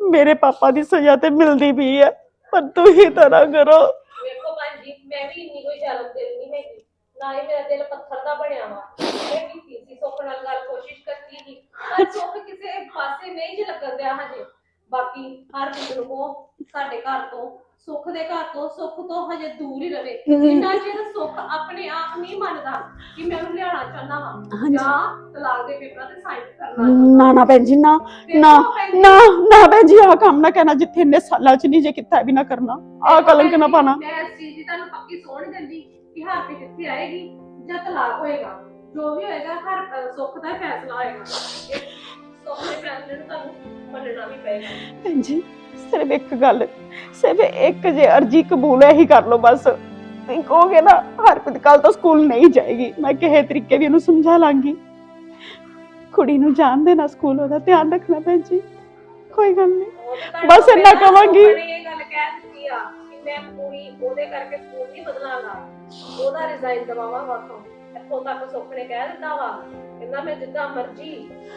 ਮੇਰੇ ਪਾਪਾ ਦੀ ਸਜ਼ਾ ਤੇ ਮਿਲਦੀ ਵੀ ਹੈ। ਪਰ ਤੁਸੀਂ ਤਾਂ ਨਾ ਕਰੋ ਵੇਖੋ ਭੈਣ ਜੀ ਮੈਂ ਵੀ ਇੰਨੀ ਕੋਈ ਜਾਲਮ ਦਿਲ ਨਹੀਂ ਹੈਗੀ ਨਾ ਹੀ ਮੇਰਾ ਦਿਲ ਪੱਥਰ ਦਾ ਬਣਿਆ ਵਾ ਮੈਂ ਕੀਤੀ ਸੀ ਸੁੱਖ ਨਾਲ ਗੱਲ ਕੋਸ਼ਿਸ਼ ਕਰਤੀ ਸੀ ਪਰ ਸੁੱਖ ਕਿਸੇ ਪਾਸੇ ਨਹੀਂ ਜੀ ਲੱਗਣ ਦਿਆ ਹਜੇ ਬਾਕੀ ਹਰ ਕਿਸੇ ਨੂੰ ਕਹੋ ਸਾਡੇ ਘਰ ਤੋਂ ਸੁੱਖ ਦੇ ਘਰ ਤੋਂ ਸੁੱਖ ਤੋਂ ਹਜੇ ਦੂਰ ਹੀ ਰਵੇ। ਜਿੰਨਾ ਚਿਰ ਸੁੱਖ ਆਪਣੇ ਆਪ ਨਹੀਂ ਮੰਨਦਾ ਕਿ ਮੈਂ ਉਹਨੂੰ ਲਿਆਉਣਾ ਚਾਹੁੰਦਾ ਵਾਂ। ਜਾਂ ਤਲਾਕ ਦੇ ਪੇਪਰਾਂ ਤੇ ਸਾਈਨ ਕਰਨਾ ਨਾ ਨਾ ਭੈਣ ਜੀ ਨਾ ਨਾ ਨਾ ਨਾ ਭੈਣ ਜੀ ਆਹ ਕੰਮ ਨਾ ਕਹਿਣਾ ਜਿੱਥੇ ਇੰਨੇ ਸਾਲਾਂ ਚ ਨਹੀਂ ਜੇ ਕੀਤਾ ਵੀ ਨਾ ਕਰਨਾ। ਆਹ ਕਲੰਕ ਨਾ ਪਾਣਾ ਮੈਂ ਇਸ ਚੀਜ਼ ਦੀ ਤੁਹਾਨੂੰ ਪੱਕੀ ਸੋਹਣ ਦਿੰਦੀ ਕਿ ਹਾਰਪੀ ਕਿੱਥੇ ਆਏਗੀ ਜਾਂ ਤਲਾਕ ਹੋਏਗਾ। ਜੋ ਵੀ ਹੋਏਗਾ ਹਰ ਸੁੱਖ ਦਾ ਫੈਸਲਾ ਹੋਏਗਾ। ਸੁੱਖ ਦੇ ਫੈਸਲੇ ਨੂੰ ਤੁਹਾਨੂੰ ਮੰਨਣਾ ਵੀ ਪਏਗਾ। ਭੈਣ ਜੀ ਸਿਰਫ ਇੱਕ ਗੱਲ ਸਿਰਫ ਇੱਕ ਜੇ ਅਰਜੀ ਕਬੂਲ ਹੈ ਹੀ ਕਰ ਲਓ ਬਸ। ਤੁਸੀਂ ਕਹੋਗੇ ਨਾ ਹਰਪ੍ਰੀਤ ਕੱਲ ਤੋਂ ਸਕੂਲ ਨਹੀਂ ਜਾਏਗੀ। ਮੈਂ ਕਿਸੇ ਤਰੀਕੇ ਵੀ ਇਹਨੂੰ ਸਮਝਾ ਲਾਂਗੀ। ਕੁੜੀ ਨੂੰ ਜਾਣ ਦੇਣਾ ਸਕੂਲ ਉਹਦਾ ਧਿਆਨ ਰੱਖਣਾ ਭੈਣ ਜੀ। ਕੋਈ ਗੱਲ ਨਹੀਂ। ਬਸ ਇੰਨਾ ਕਵਾਂਗੀ। ਸੁੱਖ ਨੇ ਇਹ ਗੱਲ ਕਹਿ ਦਿੱਤੀ ਆ ਕਿ ਮੈਂ ਕੁੜੀ ਉਹਦੇ ਕਰਕੇ ਸਕੂਲ ਨਹੀਂ ਬਦਲਾਂਗਾ ਉਹਦਾ ਰਿਜ਼ਾਈਨ ਦਵਾਵਾਂਗਾ ਉੱਥੋਂ ਇੱਥੋਂ ਤੱਕ ਸੁੱਖ ਨੇ ਕਹਿ ਦਿੱਤਾ ਵਾ ਕਹਿੰਦਾ ਮੈਂ ਜਿੱਦਾਂ ਮਰਜ਼ੀ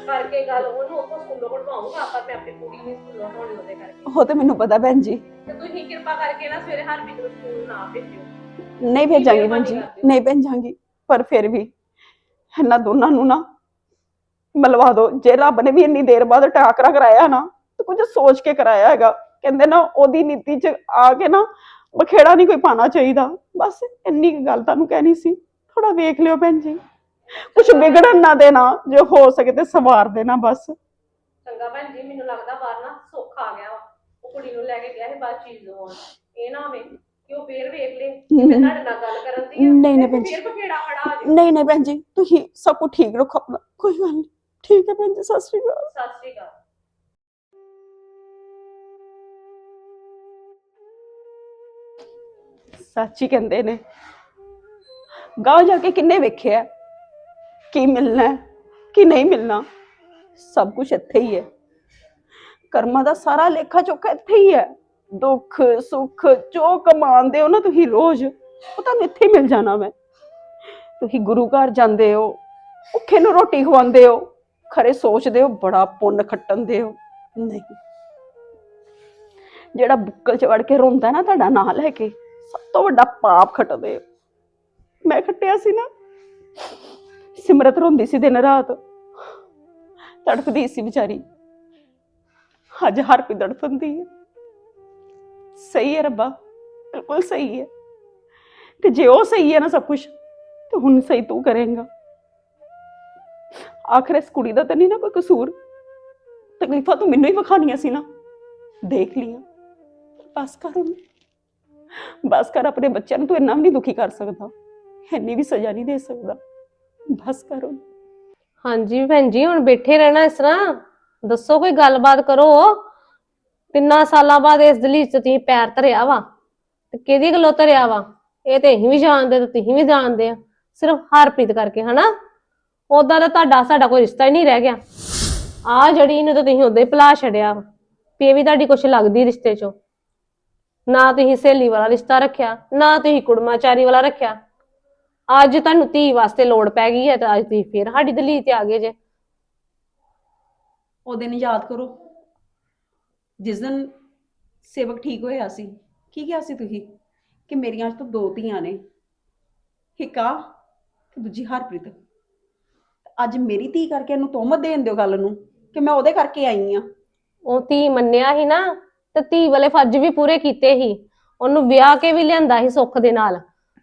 ਕਰਕੇ ਗੱਲ ਉਹਨੂੰ ਉੱਥੋਂ ਸਕੂਲੋਂ ਕਢਵਾਉਂਗਾ ਪਰ ਮੈਂ ਆਪਣੀ ਕੁੜੀ ਨਹੀਂ ਸਕੂਲੋਂ ਹੋਣੀ ਉਹਦੇ ਕਰਕੇ। ਉਹ ਤੇ ਮੈਨੂੰ ਪਤਾ ਭੈਣ ਜੀ। ਤੇ ਤੁਸੀਂ ਕਿਰਪਾ ਕਰਕੇ ਨਾ ਸਵੇਰੇ ਹਰ ਨੂੰ ਸਕੂਲ ਨਾ ਭੇਜਿਓ। ਨਹੀਂ ਭੇਜਾਂਗੀ ਭੈਣ ਜੀ। ਨਹੀਂ ਭੇਜਾਂਗੀ ਪਰ ਫਿਰ ਵੀ ਇਹਨਾਂ ਦੋਨਾਂ ਨੂੰ ਨਾ ਮਿਲਵਾ ਦਿਓ ਜੇ ਰੱਬ ਨੇ ਵੀ ਇੰਨੀ ਦੇਰ ਬਾਅਦ ਟਾਕਰਾ ਕਰਾਇਆ ਨਾ ਤੇ ਕੁਝ ਸੋਚ ਕੇ ਕਰਾਇਆ ਹੈਗਾ। ਕਹਿੰਦੇ ਨਾ ਉਹਦੀ ਨੀਤੀ 'ਚ ਆ ਕੇ ਨਾ ਬਖੇੜਾ ਨਹੀਂ ਕੋਈ ਪਾਣਾ ਚਾਹੀਦਾ। ਬਸ ਇੰਨੀ ਗੱਲ ਤੁਹਾਨੂੰ ਕਹਿਣੀ ਸੀ। ਥੋੜਾ ਵੇਖ ਲਿਓ ਭੈਣ ਜੀ। ਕੁਝ ਵਿਗੜਨ ਨਾ ਦੇਣਾ ਜੇ ਹੋ ਸਕੇ ਤੇ ਸਵਾਰ ਦੇਣਾ ਬਸ। ਚੰਗਾ ਭੈਣ ਜੀ ਮੈਨੂੰ ਲੱਗਦਾ ਬਾਹਰ ਨਾ ਸੁੱਖ ਆ ਗਿਆ ਵਾ। ਉਹ ਕੁੜੀ ਨੂੰ ਲੈ ਕੇ ਗਿਆ ਸੀ ਬਾਅਦ ਚੀਜ਼ ਦਵਾਉਣ ਇਹ ਨਾ ਹੋਵੇ ਕਿ ਉਹ ਫੇਰ ਵੇਖ ਲੇ ਕਿ ਮੈਂ ਤੁਹਾਡੇ ਨਾਲ ਗੱਲ ਕਰਨ ਦੀ ਆ। ਨਹੀਂ, ਨਹੀਂ ਭੈਣ ਜੀ। ਫੇਰ ਬਖੇੜਾ ਖੜਾ ਹੋ ਜਾਏ ਨਹੀਂ ਨਹੀਂ ਭੈਣ ਜੀ ਤੁਸੀਂ ਸਭ ਕੁਝ ਠੀਕ ਰੱਖੋ ਆਪਣਾ। ਕੋਈ ਗੱਲ ਨਹੀਂ। ਠੀਕ ਹੈ ਭੈਣ ਜੀ ਸਤਿ ਸ਼੍ਰੀ ਅਕਾਲ। ਸਤਿ ਸ਼੍ਰੀ ਅਕਾਲ। ਸੱਚ ਹੀ ਕਹਿੰਦੇ ਨੇ। ਗਾਂਹ ਜਾ ਕੇ ਕਿੰਨੇ ਵੇਖਿਆ ਕੀ ਮਿਲਣਾ ਹੈ, ਕੀ ਨਹੀਂ ਮਿਲਣਾ? ਸਭ ਕੁਝ ਇੱਥੇ ਹੀ ਹੈ। ਕਰਮਾਂ ਦਾ ਸਾਰਾ ਲੇਖਾ ਜੋਖਾ ਇੱਥੇ ਹੀ ਹੈ। ਦੁੱਖ ਸੁੱਖ ਜੋ ਕਮਾਉਂਦੇ ਹੋ ਨਾ ਤੁਸੀਂ ਰੋਜ਼ ਉਹ ਤੁਹਾਨੂੰ ਇੱਥੇ ਹੀ ਮਿਲ ਜਾਣਾ ਵੈ। ਤੁਸੀਂ ਗੁਰੂ ਘਰ ਜਾਂਦੇ ਹੋ ਭੁੱਖੇ ਨੂੰ ਰੋਟੀ ਖਵਾਉਂਦੇ ਹੋ ਖਰੇ ਸੋਚਦੇ ਹੋ ਬੜਾ ਪੁੰਨ ਖੱਟਣਦੇ ਹੋ। ਨਹੀਂ। ਜਿਹੜਾ ਬੁੱਕਲ ਚ ਵੜ ਕੇ ਰੋਂਦਾ ਨਾ ਤੁਹਾਡਾ ਨਾਂ ਲੈ ਕੇ ਸਭ ਤੋਂ ਵੱਡਾ ਪਾਪ ਖੱਟਦੇ ਹੋ। ਮੈਂ ਖੱਟਿਆ ਸੀ ਨਾ। ਸਿਮਰਤ ਰੋਂਦੀ ਸੀ ਦਿਨ ਰਾਤ। ਤੜਫਦੀ ਸੀ ਵਿਚਾਰੀ। ਅੱਜ ਹਰ ਕੋਈ ਤੜਫਦੀ ਹੈ ਸਹੀ ਹੈ ਰੱਬਾ, ਬਿਲਕੁਲ ਸਹੀ ਹੈ। ਤੇ ਜੇ ਉਹ ਸਹੀ ਹੈ ਨਾ ਸਭ ਕੁਝ ਤੇ ਹੁਣ ਸਹੀ ਤੂੰ ਕਰੇਂਗਾ। ਆਖਰ ਇਸ ਕੁੜੀ ਦਾ ਤਾਂ ਨਹੀਂ ਨਾ ਕੋਈ ਕਸੂਰ। ਤਕਲੀਫਾਂ ਤੂੰ ਮੈਨੂੰ ਹੀ ਵਿਖਾਣੀਆਂ ਸੀ ਨਾ। ਦੇਖ ਲੀਆਂ ਬਸ ਕਰ ਹੁਣ। ਬਸ ਕਰ, ਆਪਣੇ ਬੱਚਿਆਂ ਨੂੰ ਤੂੰ ਇੰਨਾ ਵੀ ਨਹੀਂ ਦੁਖੀ ਕਰ ਸਕਦਾ। ਇੰਨੀ ਵੀ ਸਜ਼ਾ ਨਹੀਂ ਦੇ ਸਕਦਾ। ਬਸ ਕਰ। ਹਾਂਜੀ ਭੈਣ ਜੀ, ਹੁਣ ਬੈਠੇ ਰਹਿਣਾ ਇਸ ਤਰ੍ਹਾਂ। ਦੱਸੋ, ਕੋਈ ਗੱਲਬਾਤ ਕਰੋ। ਤਿੰਨਾਂ ਸਾਲਾਂ ਬਾਅਦ ਇਸ ਦਲੀਲ 'ਚ ਤੁਸੀਂ ਪੈਰ ਧਰਿਆ ਵਾ? ਤੇ ਕਿਹਦੀ ਗੱਲੋਂ ਧਰਿਆ ਵਾ? ਇਹ ਤੇ ਅਸੀਂ ਵੀ ਜਾਣਦੇ ਤੇ ਤੁਸੀਂ ਵੀ ਜਾਣਦੇ ਆ। ਸਿਰਫ ਹਰਪ੍ਰੀਤ ਕਰਕੇ, ਹਨਾ? ਉਦਾਂ ਦਾ ਤੁਹਾਡਾ, ਸਾਡਾ ਕੋਈ ਰਿਸ਼ਤਾ ਹੀ ਨਹੀਂ ਰਹਿ ਗਿਆ। ਆ ਜੜੀ ਨੂੰ ਤਾਂ ਤੁਸੀਂ ਉਦਾਂ ਹੀ ਭੁਲਾ ਛੱਡਿਆ ਵਾ ਇਹ ਵੀ ਤੁਹਾਡੀ ਕੁਛ ਲੱਗਦੀ ਰਿਸ਼ਤੇ 'ਚੋਂ। ਨਾ ਤੁਸੀਂ ਸਹੇਲੀ ਵਾਲਾ ਰਿਸ਼ਤਾ ਰੱਖਿਆ, ਨਾ ਤੁਸੀਂ ਕੁੜਮਾਚਾਰੀ ਵਾਲਾ ਰੱਖਿਆ। ਅੱਜ ਤੁਹਾਨੂੰ ਧੀ ਵਾਸਤੇ ਲੋੜ ਪੈ ਗਈ ਹੈ ਤਾਂ ਅੱਜ ਤੁਸੀਂ ਫੇਰ ਸਾਡੀ ਦਲੀਲ ਤੇ ਆ ਗਏ ਜੇ। ਉਹ ਦਿਨ ਯਾਦ ਕਰੋ ਜਿਸ ਦਿਨ ਸੇਵਕ ਠੀਕ ਹੋਇਆ ਸੀ ਕੀ ਕਿਹਾ ਸੀ ਤੁਸੀਂ? ਕਿ ਮੇਰੀਆਂ ਅੱਜ ਤੋਂ ਦੋ ਧੀਆਂ ਨੇ ਇੱਕ ਆ ਤੇ ਦੂਜੀ ਹਰਪ੍ਰੀਤ। ਅੱਜ ਮੇਰੀ ਧੀ ਕਰਕੇ ਇਹਨੂੰ ਤੋਮਤ ਦੇਣ ਦਿਓ ਗੱਲ ਨੂੰ ਕਿ ਮੈਂ ਉਹਦੇ ਕਰਕੇ ਆਈ ਆ। ਉਹ ਧੀ ਮੰਨਿਆ ਸੀ ਨਾ ਤੇ ਧੀ ਵਾਲੇ ਫਰਜ਼ ਵੀ ਪੂਰੇ ਕੀਤੇ ਸੀ। ਉਹਨੂੰ ਵਿਆਹ ਕੇ ਵੀ ਲਿਆਂਦਾ ਸੀ ਸੁੱਖ ਦੇ ਨਾਲ।